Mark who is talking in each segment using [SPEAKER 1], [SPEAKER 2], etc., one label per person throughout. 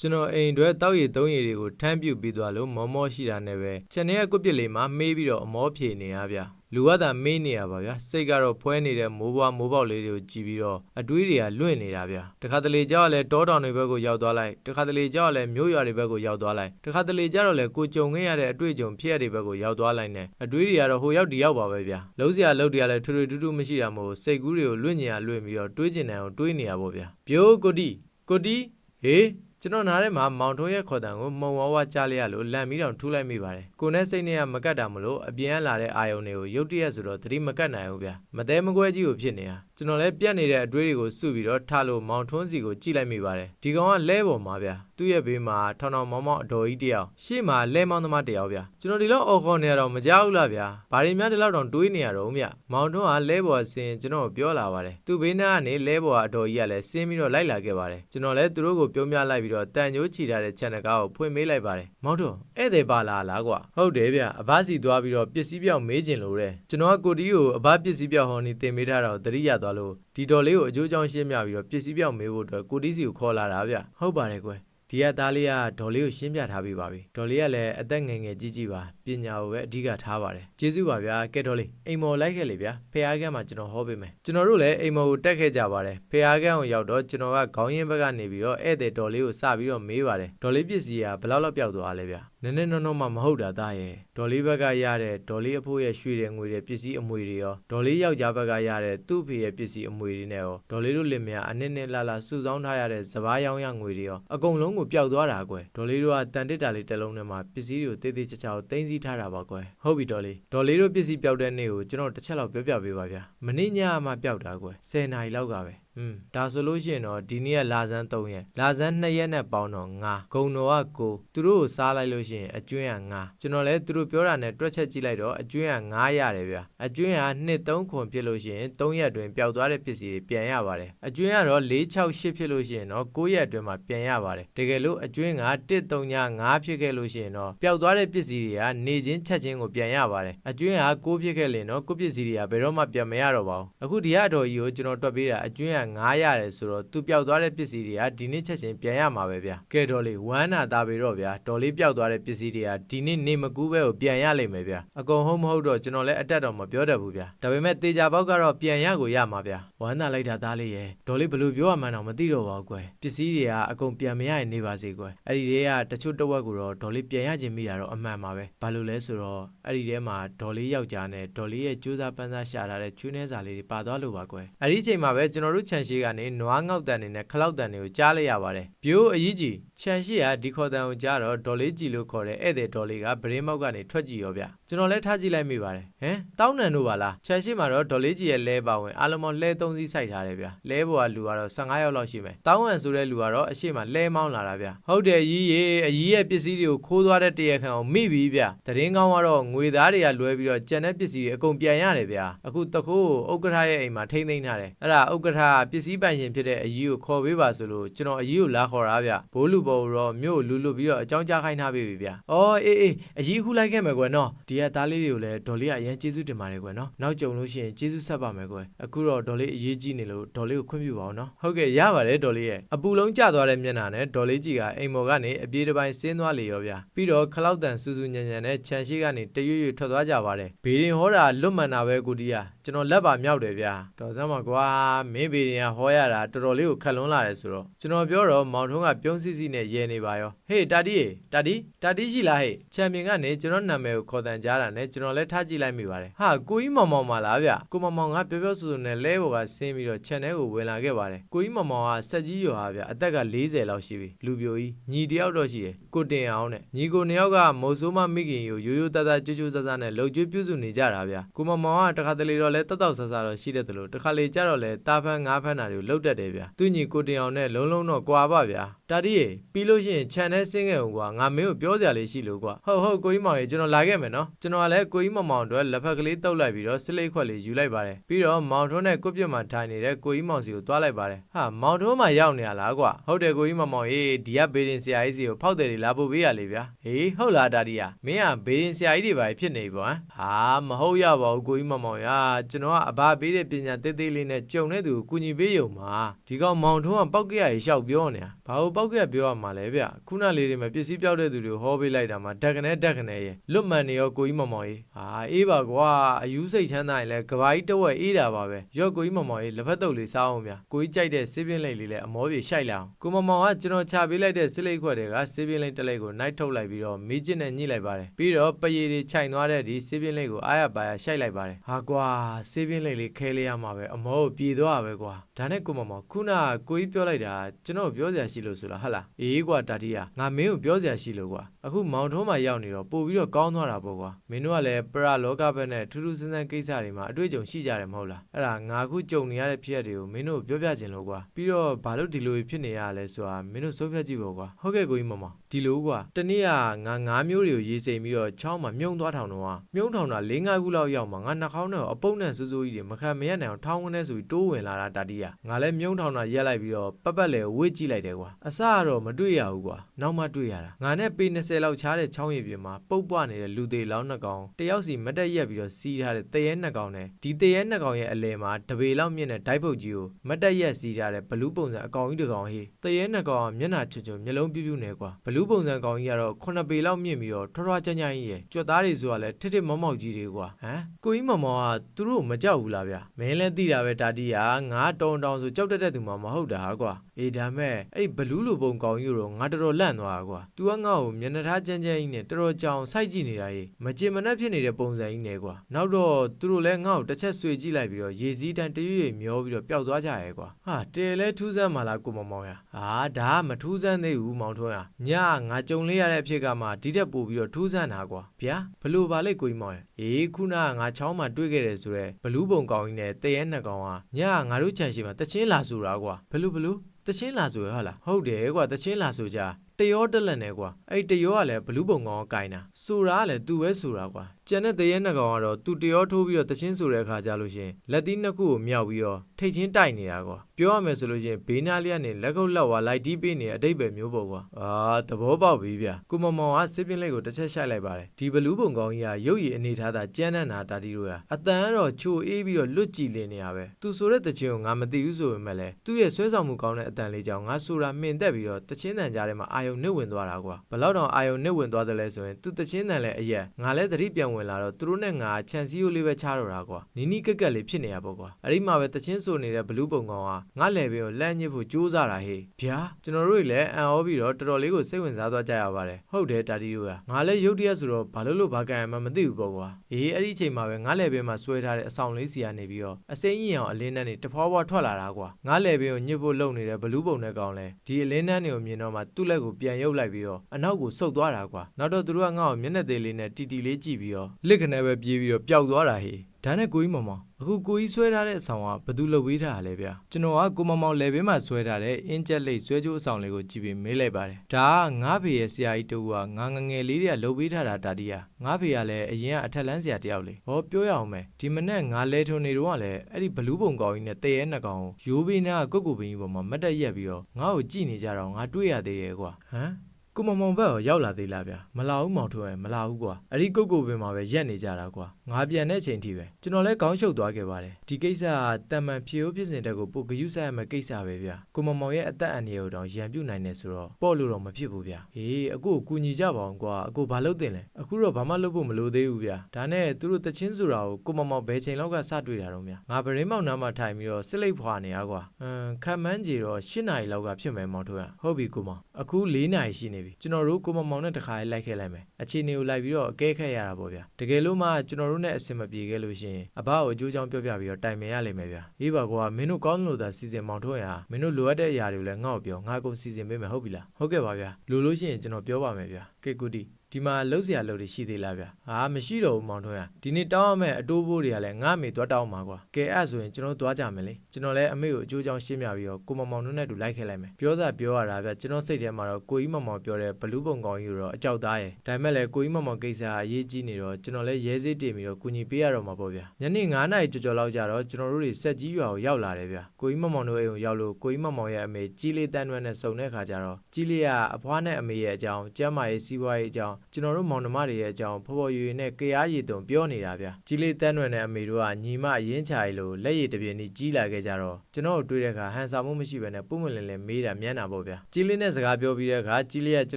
[SPEAKER 1] ကျွန်တော်အိမ်အတွက်တောက်ရည်သုံးရည်တွေကိုထမ်းပြုတ်ပြီးသွားလို့မောမောရှိတာနဲ့ပဲခြံထဲကကွပ်ပစ်လေးမှာမေးပြီးတော့အမောဖြေနေရဗျလူကသာမေးနေရပါဗျာစိတ်ကတော့ဖွဲနေတဲ့မိုးဘွားမိုးပေါက်လေးတွေကိုကြည့်ပြီးတော့အတွေးတွေကလွင့်နေတာဗျာတခါတလေကြောက်လဲတောတောင်တွေဘက်ကိုရောက်သွားလိုက်တခါတလေကြောက်လဲမြို့ရွာတွေဘက်ကိုရောက်သွားလိုက်တခါတလေကြောက်လဲကိုကြုံခဲ့ရတဲ့အတွေ့အကြုံဖြစ်ရတဲ့ဘက်ကိုရောက်သွားလိုက်နဲ့အတွေးတွေကတော့ဟိုရောက်ဒီရောက်ပါပဲဗျာလုံးစရာလုံးတွေကလည်းထွေထွေတူးတူးမရှိတာမို့စိတ်ကူးတွေကိုလွင့်ညင်ရလွင့်ပြီးတော့တွေးကျင်တယ်အောင်တွေးနေရပါဗျာပြိုးကိုတီကိုတီဟေး ကျွန်တော်နားထဲမှာမောင်ထုံးရဲ့ခေါ်တံကိုမှုံဝါးဝါကြားလိုက်ရလို့လန့်ပြီးတော့ထူးလိုက်မိပါတယ်။ကိုနဲ့စိတ်နဲ့ကမကတ်တာမလို့အပြင်ကလာတဲ့အာယုံတွေကိုရုတ်တရက်ဆိုတော့သတိမကတ်နိုင်ဘူးဗျာ။မသေးမကွဲကြီးကိုဖြစ်နေတာ။ကျွန်တော်လည်းပြက်နေတဲ့အတွေးတွေကိုစုပြီးတော့ထားလို့မောင်ထုံးစီကိုကြည့်လိုက်မိပါတယ်။ဒီကောင်ကလဲပေါ်မှာဗျာ။ သူ့ရဲ့ဘေးမှာထောင်ထောင်မောင်းမောင်းအတော်ကြီးတယောက်ရှေ့မှာလဲမောင်းသမားတယောက်ဗျာ။ကျွန်တော်ဒီလောက်အော်ခေါ်နေရတော့မကြောက်ဘူးလားဗျာ။ဘာတွေများဒီလောက်တောင်တွေးနေရတော့ဗျ။မောင်ထုံးကလဲပေါ်ဆင်ကျွန်တော်ကိုပြောလာပါတယ်။သူ့ဘေးနားကနေလဲပေါ်ကအတော်ကြီးကလည်းဆင်းပြီးတော့လိုက်လာခဲ့ပါတယ်။ကျွန်တော်လည်းသူတို့ကိုပြုံးပြလိုက်ပြီးတော့တန်ကြိုးချီထားတဲ့ခြံတကားကိုဖွင့်မေးလိုက်ပါတယ်။မောင်ထုံးဧည့်သည်ပါလာလားကွာ။ဟုတ်တယ်ဗျ။အဘစီသွားပြီးတော့ပစ္စည်းပြောင်းမေးကျင်လို့တဲ့။ကျွန်တော်ကကိုတီးကိုအဘပစ္စည်းပြောင်းဟောနေတင်မေးထားတာကိုသတိရသွားလို့ဒီတော်လေးကိုအကျိုးကြောင့်ရှင်းပြပြီးတော့ပစ္စည်းပြောင်းမေးဖို့အတွက်ကိုတီးစီကိုခေါ်လာတာဗျ။ဟုတ်ပါတယ်ကွယ်။ ဒီကသားလေးကဒေါ်လေးကိုရှင်းပြထားပေးပါပြီဒေါ်လေးကလည်းအသက်ငယ်ငယ်ကြီးကြီးပါ ပညာကိုပဲအဓိကထားပါတယ်ကျေးဇူးပါဗျာကဲဒေါ်လေးအိမ်မော်လိုက်ခဲ့လေဗျာဖះကန်းမှာကျွန်တော်ဟောပေးမယ်ကျွန်တော်တို့လည်းအိမ်မော်ကိုတက်ခဲ့ကြပါတယ်ဖះကန်းကိုရောက်တော့ကျွန်တော်ကခေါင်းရင်းဘက်ကနေပြီးတော့ဧည့်သည်ဒေါ်လေးကိုစပြီးတော့မေးပါတယ်ဒေါ်လေးပစ္စည်းကဘယ်လောက်လောက်ပျောက်သွားလဲဗျာနည်းနည်းနော်နော်မှမဟုတ်တာသားရဲ့ဒေါ်လေးဘက်ကရတဲ့ဒေါ်လေးအဖိုးရဲ့ရွှေတဲ့ငွေတဲ့ပစ္စည်းအမွေတွေရောဒေါ်လေးယောက်ျားဘက်ကရတဲ့သူ့ဖေရဲ့ပစ္စည်းအမွေတွေနဲ့ရောဒေါ်လေးတို့လင်မယားအနစ်နဲ့လာလာစုဆောင်းထားရတဲ့စပားရောင်းရငွေတွေရောအကုန်လုံးကိုပျောက်သွားတာကွယ်ဒေါ်လေးတို့ကတန်တစ်တာလေးတစ်လုံးထဲမှာပစ္စည်းတွေကိုတေးသေးချာချာသိမ်းဆည်းထားတာပါကွယ်ဟုတ်ပြီဒေါ်လေးဒေါ်လေးတို့ပစ္စည်းပျောက်တဲ့နေ့ကိုကျွန်တော်တစ်ချက်လောက်ပြောပြပေးပါဗျာမနေ့ညမှပျောက်တာကွယ်10နာရီလောက်ကပဲ อืมဒါဆိုလို့ရှိရင်တော့ဒီနေ့ကလာဇန်း3ရက်လာဇန်း2ရက်နဲ့ပေါင်းတော့9ဂုံတော်က9သူတို့ကိုစားလိုက်လို့ရှိရင်အကျွင်းက9ကျွန်တော်လည်းသူတို့ပြောတာနဲ့တွက်ချက်ကြည့်လိုက်တော့အကျွင်းက9ရတယ်ဗျာအကျွင်းက2 3ခွန်ဖြစ်လို့ရှိရင်3ရက်အတွင်းပျောက်သွားတဲ့ပစ္စည်းတွေပြန်ရပါတယ်အကျွင်းကတော့4 6 8ဖြစ်လို့ရှိရင်တော့9ရက်အတွင်းမှာပြန်ရပါတယ်တကယ်လို့အကျွင်းက1 3ည9ဖြစ်ခဲ့လို့ရှိရင်တော့ပျောက်သွားတဲ့ပစ္စည်းတွေကနေချင်းချက်ချင်းကိုပြန်ရပါတယ်အကျွင်းက9ဖြစ်ခဲ့ရင်တော့ကိုပစ္စည်းတွေကဘယ်တော့မှပြန်မရတော့ပါဘူးအခုဒီကအတော်ကြီးကိုကျွန်တော်တွက်ပေးတာအကျွင်းက9ရတယ်ဆိုတော့သူပျောက်သွားတဲ့ပစ္စည်းတွေကဒီနေ့ချက်ချင်းပြန်ရမှာပဲဗျာကဲတော်လေးဝမ်းနာသားပြီတော့ဗျာဒေါ်လေးပျောက်သွားတဲ့ပစ္စည်းတွေကဒီနေ့နေမကူးပဲကိုပြန်ရလိမ့်မယ်ဗျာအကုန်ဟုတ်မဟုတ်တော့ကျွန်တော်လည်းအတက်တော့မပြောတတ်ဘူးဗျာဒါပေမဲ့တေချာပေါက်ကတော့ပြန်ရကိုရမှာဗျာဝမ်းနာလိုက်တာသားလေးရဲ့ဒေါ်လေးဘယ်လိုပြောရမှန်းတော့မသိတော့ပါဘူးကွယ်ပစ္စည်းတွေကအကုန်ပြန်မရရင်နေပါစေကွယ်အဲ့ဒီတွေကတချို့တစ်ဝက်ကိုတော့ဒေါ်လေးပြန်ရခြင်းမိတာတော့အမှန်ပါပဲဘာလို့လဲဆိုတော့အဲ့ဒီထဲမှာဒေါ်လေးယောက်ျားနဲ့ဒေါ်လေးရဲ့ကြိုးစားပန်းစားရှာထားတဲ့ချွေးနှဲစာလေးတွေပါသွားလို့ပါကွယ်အဲ့ဒီချိန်မှာပဲကျွန်တော်တို့ခြံရှိကနေနွားငေါက်တန်တွေနဲ့ခလောက်တန်တွေကိုကြားလိုက်ရပါတယ်ပြိုးအကြီးကြီး ခြံရှိကဒီခေါ်တန်ကိုကြားတော့ဒေါ်လေးကြီးလို့ခေါ်တဲ့ဧည့်သည်ဒေါ်လေးကဗရင်းမောက်ကနေထွက်ကြည့်ရောဗျကျွန်တော်လည်းထားကြည့်လိုက်မိပါတယ်ဟမ်တောင်းနန်တို့ပါလားခြံရှိမှာတော့ဒေါ်လေးကြီးရဲ့လဲပါဝင်အားလုံးပေါင်းလဲသုံးစီးစိုက်ထားတယ်ဗျလဲပေါ်ကလူကတော့15ယောက်လောက်ရှိမယ်တောင်းဟန်ဆိုတဲ့လူကတော့အရှိမလဲမောင်းလာတာဗျဟုတ်တယ်ကြီးရေအကြီးရဲ့ပစ္စည်းတွေကိုခိုးသွားတဲ့တရခံအောင်မိပြီဗျတရင်ကောင်းကတော့ငွေသားတွေကလွဲပြီးတော့ကြံတဲ့ပစ္စည်းတွေအကုန်ပြန်ရတယ်ဗျအခုတခိုးကိုဥက္ကဋ္ဌရဲ့အိမ်မှာထိမ့်သိမ်းထားတယ်အဲ့ဒါဥက္ကဋ္ဌပစ္စည်းပိုင်ရှင်ဖြစ်တဲ့အကြီးကိုခေါ်ပေးပါဆိုလို့ကျွန်တော်အကြီးကိုလာခေါ်တာဗျဘိုးလူပေါ်တော့မြို့လူလူပြီးတော့အကြောင်းကြားခိုင်းထားပြီဗျအော်အေးအေးအကြီးအခုလိုက်ခဲ့မယ်ကွယ်နော်ဒီကသားလေးတွေကိုလည်းဒေါ်လေးကအရင်ကျေးဇူးတင်ပါတယ်ကွယ်နော်နောက်ကြုံလို့ရှိရင်ကျေးဇူးဆက်ပါမယ်ကွယ်အခုတော့ဒေါ်လေးအရေးကြီးနေလို့ဒေါ်လေးကိုခွင့်ပြုပါအောင်နော်ဟုတ်ကဲ့ရပါတယ်ဒေါ်လေးရဲ့အပူလုံးကျသွားတဲ့မျက်နှာနဲ့ဒေါ်လေးကြီးကအိမ်မော်ကနေအပြေးတစ်ပိုင်းဆင်းသွားလေရောဗျပြီးတော့ခလောက်တန်စူးစူးညံညံနဲ့ခြံရှိကနေတရွရွထွက်သွားကြပါတယ်ဘေးရင်ဟောတာလွတ်မှန်တာပဲကိုတီးယာ ကျွန်တော်လက်ပါမြောက်တယ်ဗျာတော်စမ်းပါကွာမင်းဘေးရင်ကဟောရတာတော်တော်လေးကိုခက်လွန်းလာတယ်ဆိုတော့ကျွန်တော်ပြောတော့မောင်ထုံးကပြုံးစီစီနဲ့ရဲနေပါရောဟေးတာတီးတာတီးတာတီးရှိလားဟေးချန်ပီယံကနေကျွန်တော်နာမည်ကိုခေါ်တန်ကြားတာနဲ့ကျွန်တော်လည်းထားကြည့်လိုက်မိပါတယ်ဟာကိုကြီးမောင်မောင်ပါလားဗျကိုမောင်မောင်ကပြောပြောဆိုဆိုနဲ့လဲဘော်ကဆင်းပြီးတော့ခြံထဲကိုဝင်လာခဲ့ပါတယ်ကိုကြီးမောင်မောင်ကဆက်ကြီးရွာဗျအသက်က40လောက်ရှိပြီလူပြိုကြီးညီတယောက်တော့ရှိတယ်ကိုတင်အောင်နဲ့ညီကိုနှစ်ယောက်ကမုံဆိုးမမိခင်ကိုရိုးရိုးသားသားကြွကြွဆဆနဲ့လှုပ်ကြွပြုစုနေကြတာဗျကိုမောင်မောင်ကတခါတလေတော့လဲတောက်တောက်ဆဆတော့ရှိတတ်တယ်လို့တခါလေကြတော့လဲတာဖန်းငါးဖန်းတာတွေကိုလှုပ်တတ်တယ်ဗျသူညီကိုတင်အောင်နဲ့လုံးလုံးတော့ကွာပါဗျတာတီးရေပြီးလို့ရှိရင်ခြံထဲဆင်းခဲ့အောင်ကွာငါမင်းကိုပြောစရာလေးရှိလို့ကွာဟုတ်ဟုတ်ကိုကြီးမောင်ရေကျွန်တော်လာခဲ့မယ်နော်ကျွန်တော်ကလည်းကိုကြီးမောင်မောင်အတွက်လက်ဖက်ကလေးတုပ်လိုက်ပြီးတော့စလိတ်ခွက်လေးယူလိုက်ပါတယ်ပြီးတော့မောင်ထွန်းနဲ့ကိုပြစ်မှထိုင်နေတဲ့ကိုကြီးမောင်စီကိုတွားလိုက်ပါတယ်ဟာမောင်ထွန်းမှရောက်နေရလားကွာဟုတ်တယ်ကိုကြီးမောင်မောင်ရေဒီကဘေးရင်ဆရာကြီးစီကိုဖောက်တယ်လေလာဖို့ပေးရလေဗျာဟေးဟုတ်လားတာတီးယာမင်းကဘေးရင်ဆရာကြီးတွေပါဖြစ်နေပြီပေါ့ဟမ်ဟာမဟုတ်ရပါဘူးကိုကြီးမောင်မောင်ရာကျွန်တော်ကအဘာပေးတဲ့ပညာသေးသေးလေးနဲ့ကြုံတဲ့သူကိုကူညီပေးရုံမှာဒီကောင်မောင်ထုံးကပောက်ကရရေရှောက်ပြောနေတာဘာလို့ပောက်ကရပြောရမှာလဲဗျခုနလေးတွေမှာပစ္စည်းပြောက်တဲ့သူတွေကိုဟောပေးလိုက်တာမှာဓာတ်ကနေဓာတ်ကနေရေလွတ်မှန်နေရောကိုကြီးမောင်မောင်ကြီးဟာအေးပါကွာအယူစိတ်ချမ်းသာရင်လဲကဘာကြီးတစ်ဝက်အေးတာပါပဲရော့ကိုကြီးမောင်မောင်ကြီးလက်ဖက်တုပ်လေးစားအောင်ဗျကိုကြီးကြိုက်တဲ့စေးပြင်းလိတ်လေးလဲအမောပြေရှိုက်လာအောင်ကိုမောင်မောင်ကကျွန်တော်ချပေးလိုက်တဲ့စစ်လိတ်ခွက်တွေကစေးပြင်းလိတ်တစ်လိတ်ကိုနိုင်ထုတ်လိုက်ပြီးတော့မီးကျစ်နဲ့ညှိလိုက်ပါတယ်ပြီးတော့ပရည်တွေခြိုင်သွားတဲ့ဒီစေးပြင်းလိတ်ကိုအားရပါရရှိုက်လိုက်ပါတယ်ဟာကွာစေးပြင်းလိတ်လေးခဲလေးရမှာပဲအမောကိုပြေသွားပဲကွာဒါနဲ့ကိုမောင်မောင်ခုနကကိုကြီးပြောလိုက်တာကျွန်တော်ပြောစရာရှိလို့ဆိုလားဟဟလားအေးကွာတာတီယာငါမင်းကိုပြောစရာရှိလို့ကွာအခုမောင်ထုံးမှာရောက်နေတော့ပို့ပြီးတော့ကောင်းသွားတာပေါ့ကွာမင်းတို့ကလည်းပရလောကဘက်နဲ့ထူးထူးဆန်းဆန်းကိစ္စတွေမှာအတွေ့အကြုံရှိကြတယ်မဟုတ်လားအဲ့ဒါငါအခုကြုံနေရတဲ့ဖြစ်ရပ်တွေကိုမင်းတို့ပြောပြခြင်းလို့ကွာပြီးတော့ဘာလို့ဒီလိုဖြစ်နေရလဲဆိုတာမင်းတို့စိုးဖြတ်ကြည့်ပေါ့ကွာဟုတ်ကဲ့ကိုကြီးမောင်မောင်ဒီလိုကွာတနေ့ကငါငါးမျိုးတွေကိုရေးစိမ်ပြီးတော့ချောင်းမှာမြုံသွားထောင်တော့မြုံထောင်တာ၄၅ခုလောက်ရောက်မှာငါနှာခေါင်းနဲ့အပုပ်နဲ့စူးစူးကြီးတွေမခံမရနိုင်အောင်ထောင်းကနေဆိုပြီးတိုးဝင်လာတာတာတီးရငါလည်းမြုံထောင်တာရက်လိုက်ပြီးတော့ပတ်ပတ်လေဝေ့ကြည့်လိုက်တယ်ကွာအစကတော့မတွေ့ရဘူးကွာနောက်မှတွေ့ရတာငါနဲ့ပေ20လောက်ချားတဲ့ချောင်းရည်ပြင်မှာပုတ်ပွနေတဲ့လူသေးလောင်းနှစ်ကောင်တယောက်စီမတက်ရက်ပြီးတော့စီးထားတဲ့တရဲနှစ်ကောင်နဲ့ဒီတရဲနှစ်ကောင်ရဲ့အလဲမှာတပေလောက်မြင့်တဲ့ဒိုက်ပုတ်ကြီးကိုမတက်ရက်စီးထားတဲ့ဘလူးပုံစံအကောင်ကြီးတစ်ကောင်ဟေးတရဲနှစ်ကောင်ကမျက်နှာချွတ်ချွတ်မျက်လုံးပြူးပြူးနေကွာဘလူးပုံစံကောင်ကြီးကတော့ခုနှစ်ပေလောက်မြင့်ပြီးတော့ထွားထွားကြမ်းကြမ်းကြီးရဲ့ကြွက်သားတွေဆိုတာလဲထစ်ထစ်မောက်မောက်ကြီးတွေကွာဟမ်ကိုကြီးမောင်မောင်ကသူတို့မကြောက်ဘူးလားဗျမင်းလည်းသိတာပဲတာတီးကငါတောင်းတောင်းဆိုကြောက်တတ်တဲ့သူမှမဟုတ်တာကွာအေးဒါမဲ့အဲ့ဘလူးလိုပုံကောင်ကြီးတော့ငါတော်တော်လန့်သွားတာကွာ तू ကငါ့ကိုမျက်နှာထားကြမ်းကြမ်းကြီးနဲ့တော်တော်ကြောင်စိုက်ကြည့်နေတာကြီးမကြင်မနှက်ဖြစ်နေတဲ့ပုံစံကြီးနဲ့ကွာနောက်တော့သူတို့လည်းငါ့ကိုတစ်ချက်ဆွေကြည့်လိုက်ပြီးတော့ရေစည်းတန်းတရွေ့မျောပြီးတော့ပျောက်သွားကြရဲ့ကွာဟာတဲလဲထူးဆန်းမှလားကိုမောင်မောင်ရဟာဒါကမထူးဆန်းသေးဘူးမောင်ထွန်းရညငါကြုံလေးရတဲ့အဖြစ်ကမှဒီတက်ပို့ပြီးတော့ထူးဆန်းတာကွာဗျာဘလို့ပါလိတ်ကိုကြီးမောင်ရအေးခုနကငါချောင်းမှာတွေ့ခဲ့တယ်ဆိုတော့ဘလူးပုံကောင်ကြီးနဲ့တရဲနှစ်ကောင်ကညငါတို့ခြံရှိမှာတချင်းလာဆိုတာကွာဘလို့ဘလို့တချင်းလာဆိုရဟုတ်လားဟုတ်တယ်ကွာတချင်းလာဆိုကြ တရောတက်လက်နေကွာအဲ့တရောကလည်းဘလူးပုံကောင်ကိုင်တာဆိုတာကလည်းသူပဲဆိုတာကွာကျန်တဲ့တရဲနှစ်ကောင်ကတော့သူတရောထိုးပြီးတော့တချင်းဆိုတဲ့အခါကြလို့ရှင်လက်သီးနှစ်ခုကိုမြောက်ပြီးတော့ထိတ်ချင်းတိုက်နေတာကွာပြောရမယ်ဆိုလို့ရှင်ဘေးနားလေးကနေလက်ကုပ်လက်ဝါလိုက်တီးပေးနေတဲ့အတိတ်ပဲမျိုးပေါ့ကွာအာသဘောပေါက်ပြီဗျကိုမောင်မောင်ကစစ်ပင်းလေးကိုတစ်ချက်ရှိုက်လိုက်ပါတယ်ဒီဘလူးပုံကောင်ကြီးကရုပ်ရည်အနေထားတာကြမ်းတမ်းတာတာတီတို့ရအတန်ကတော့ချိုအေးပြီးတော့လွတ်ကြည်လင်နေရပဲသူဆိုတဲ့တချင်းကိုငါမသိဘူးဆိုပေမဲ့လည်းသူ့ရဲ့ဆွဲဆောင်မှုကောင်းတဲ့အတန်လေးကြောင့်ငါဆိုတာမှင်သက်ပြီးတော့တချင်းတန်ကြားထဲမှာအာယုံနစ်ဝင်သွားတာကွာဘလောက်တောင်အာယုံနစ်ဝင်သွားတယ်လဲဆိုရင်သူတချင်းတန်လည်းအရက်ငါလည်းသတိပြန်ဝင်လာတော့သူတို့နဲ့ငါခြံစည်းရိုးလေးပဲချတော့တာကွာနီနီကက်ကက်လေးဖြစ်နေရပေါ့ကွာအဲ့ဒီမှာပဲတချင်းဆိုနေတဲ့ဘလူးပုံကောင်ကငါလဲပင်ကိုလမ်းညစ်ဖို့ကြိုးစားတာဟေးဗျာကျွန်တော်တို့လည်းအံ့ဩပြီးတော့တော်တော်လေးကိုစိတ်ဝင်စားသွားကြရပါတယ်ဟုတ်တယ်တာတီတို့ကငါလည်းရုတ်တရက်ဆိုတော့ဘာလို့လို့ဘာကန်မှမသိဘူးပေါ့ကွာအေးအဲ့ဒီအချိန်မှာပဲငါလဲပင်မှာဆွဲထားတဲ့အဆောင်လေးစီကနေပြီးတော့အစိမ်းကြီးအောင်အလင်းနှန်းနေတဖွာဖွာထွက်လာတာကွာငါလဲပင်ကိုညစ်ဖို့လုပ်နေတဲ့ဘလူးပုံနဲ့ကောင်လဲဒီအလင်းနှန်းတွေကိုမြင်တော့မှသူ့လက်ကိုပြန်ရုပ်လိုက်ပြီးတော့အနောက်ကိုဆုတ်သွားတာကွာနောက်တော့သူတို့ကငါ့ကိုမျက်နှာသေးလေးနဲ့တီတီလေးကြည့်ပြီးတော့လစ်ခနဲ့ပဲပြေးပြီးတော့ပျောက်သွားတာဟေး ဒါနဲ့ကိုကြီးမောင်မောင်အခုကိုကြီးဆွဲထားတဲ့အဆောင်ကဘယ်သူလုပ်ပေးထားတာလဲဗျာကျွန်တော်ကကိုမောင်မောင်လေဘေးမှာဆွဲထားတဲ့အင်းကျက်လိတ်ဆွဲကြိုးအဆောင်လေးကိုကြည့်ပြီးမေးလိုက်ပါတယ်ဒါကငါဖေရဲ့ဆရာကြီးတူကငါငငယ်လေးတွေကလုပ်ပေးထားတာတာတီးယာငါဖေကလည်းအရင်ကအထက်လန်းဆရာတယောက်လေဟောပြောရအောင်မယ်ဒီမနေ့ငါလဲထုံနေတော့ကလည်းအဲ့ဒီဘလူးပုံကောင်ကြီးနဲ့တရဲနှစ်ကောင်ကိုရိုးဘေးနာကကုတ်ကုတ်ပင်းကြီးပေါ်မှာမတ်တက်ရက်ပြီးတော့ငါ့ကိုကြည့်နေကြတော့ငါတွေ့ရသေးရဲ့ကွာဟမ် ကိုမမောင်ဘက်ရောရောက်လာသေးလားဗျာမလာဘူးမောင်ထွန်းရဲ့မလာဘူးကွာအဲ့ဒီကုတ်ကုတ်ပင်မှာပဲရက်နေကြတာကွာငါပြန်တဲ့ချိန်ထိပဲကျွန်တော်လည်းခေါင်းရှုပ်သွားခဲ့ပါတယ်ဒီကိစ္စကတန်မှန်ဖြေဦးဖြစ်စဉ်တက်ကိုပို့ဂယုဆိုင်ရမယ့်ကိစ္စပဲဗျာကိုမမောင်ရဲ့အသက်အန္တရာယ်ကိုတောင်ရန်ပြုတ်နိုင်တယ်ဆိုတော့ပေါ့လို့တော့မဖြစ်ဘူးဗျာဟေးအခုကိုကူညီကြပါအောင်ကွာအခုဘာလုပ်တင်လဲအခုတော့ဘာမှလုပ်ဖို့မလိုသေးဘူးဗျာဒါနဲ့သူတို့တချင်းဆိုတာကိုကိုမမောင်ဘယ်ချိန်လောက်ကစတွေ့တာတော့ဗျာငါဗရင်းမောင်နားမှာထိုင်ပြီးတော့စစ်လိတ်ဖွာနေရကွာအမ်ခံမှန်းကြည့်တော့၈နာရီလောက်ကဖြစ်မယ်မောင်တို့ကဟုတ်ပြီကိုမောင်အခု၄နာရီရှိနေပြီကျွန်တော်တို့ကိုမမောင်နဲ့တခါလေးလိုက်ခဲ့လိုက်မယ်အခြေအနေကိုလိုက်ပြီးတော့အကဲခတ်ရတာပေါ့ဗျာတကယ်လို့မှကျွန်တော်တို့နဲ့အဆင်မပြေခဲ့လို့ရှိရင်အဘကိုအကျိုးကြောင့်ပြောပြပြီးတော့တိုင်ပင်ရလိမ့်မယ်ဗျာရေးပါကွာမင်းတို့ကောင်းလို့သာစီစဉ်မောင်ထုတ်ရမင်းတို့လိုအပ်တဲ့အရာတွေကိုလည်းငါ့ကိုပြောငါအကုန်စီစဉ်ပေးမယ်ဟုတ်ပြီလားဟုတ်ကဲ့ပါဗျာလိုလို့ရှိရင်ကျွန်တော်ပြောပါမယ်ဗျာကဲကူတီ ဒီမှာလှုပ်เสียလှုပ်တွေရှိသေးလားဗျာဟာမရှိတော့ဘူးမောင်ထွန်းရဒီနေ့တောင်းရမယ့်အတိုးဘိုးတွေကလည်းငါ့အမေသွားတောင်းမှာကွာကဲအဲ့ဆိုရင်ကျွန်တော်သွားကြမယ်လေကျွန်တော်လည်းအမေကိုအကျိုးကြောင့်ရှင်းပြပြီးတော့ကိုမမောင်တို့နဲ့တူလိုက်ခဲ့လိုက်မယ်ပြောတာပြောရတာဗျာကျွန်တော်စိတ်ထဲမှာတော့ကိုကြီးမောင်မောင်ပြောတဲ့ဘလူးပုံကောင်ကြီးကိုတော့အကြောက်သားရဲ့ဒါပေမဲ့လည်းကိုကြီးမောင်မောင်ကိစ္စအရေးကြီးနေတော့ကျွန်တော်လည်းရဲစေးတင်ပြီးတော့ကူညီပေးရတော့မှာပေါ့ဗျာညနေ9နာရီကြော်ကြော်လောက်ကြတော့ကျွန်တော်တို့တွေစက်ကြီးရွာကိုရောက်လာတယ်ဗျာကိုကြီးမောင်မောင်တို့အိမ်ကိုရောက်လို့ကိုကြီးမောင်မောင်ရဲ့အမေကြီးလေးတန်းတွဲနဲ့စုံတဲ့ခါကျတော့ကြီးလေးကအဖွားနဲ့အမေရဲ့အကြောင်းကျမ်းမာရေးစီ ပွားရေးအကြောင်း ကျွန်တော်တို့မောင်နှမတွေရဲ့အကြောင်းဖော်ဖော်ရွယ်ရွယ်နဲ့ကြားရည်တုံပြောနေတာဗျကြီးလေးတန်းရွယ်နဲ့အမေတို့ကညီမအရင်ချာရီလို့လက်ရည်တစ်ပြင်းကြီးကြီးလာခဲ့ကြတော့ကျွန်တော်တို့တွေ့တဲ့အခါဟန်ဆောင်မှုမရှိဘဲနဲ့ပုံမလင်လင်မေးတာမျက်နှာပေါ့ဗျကြီးလေးနဲ့စကားပြောပြီးတဲ့အခါကြီးလေးကကျွ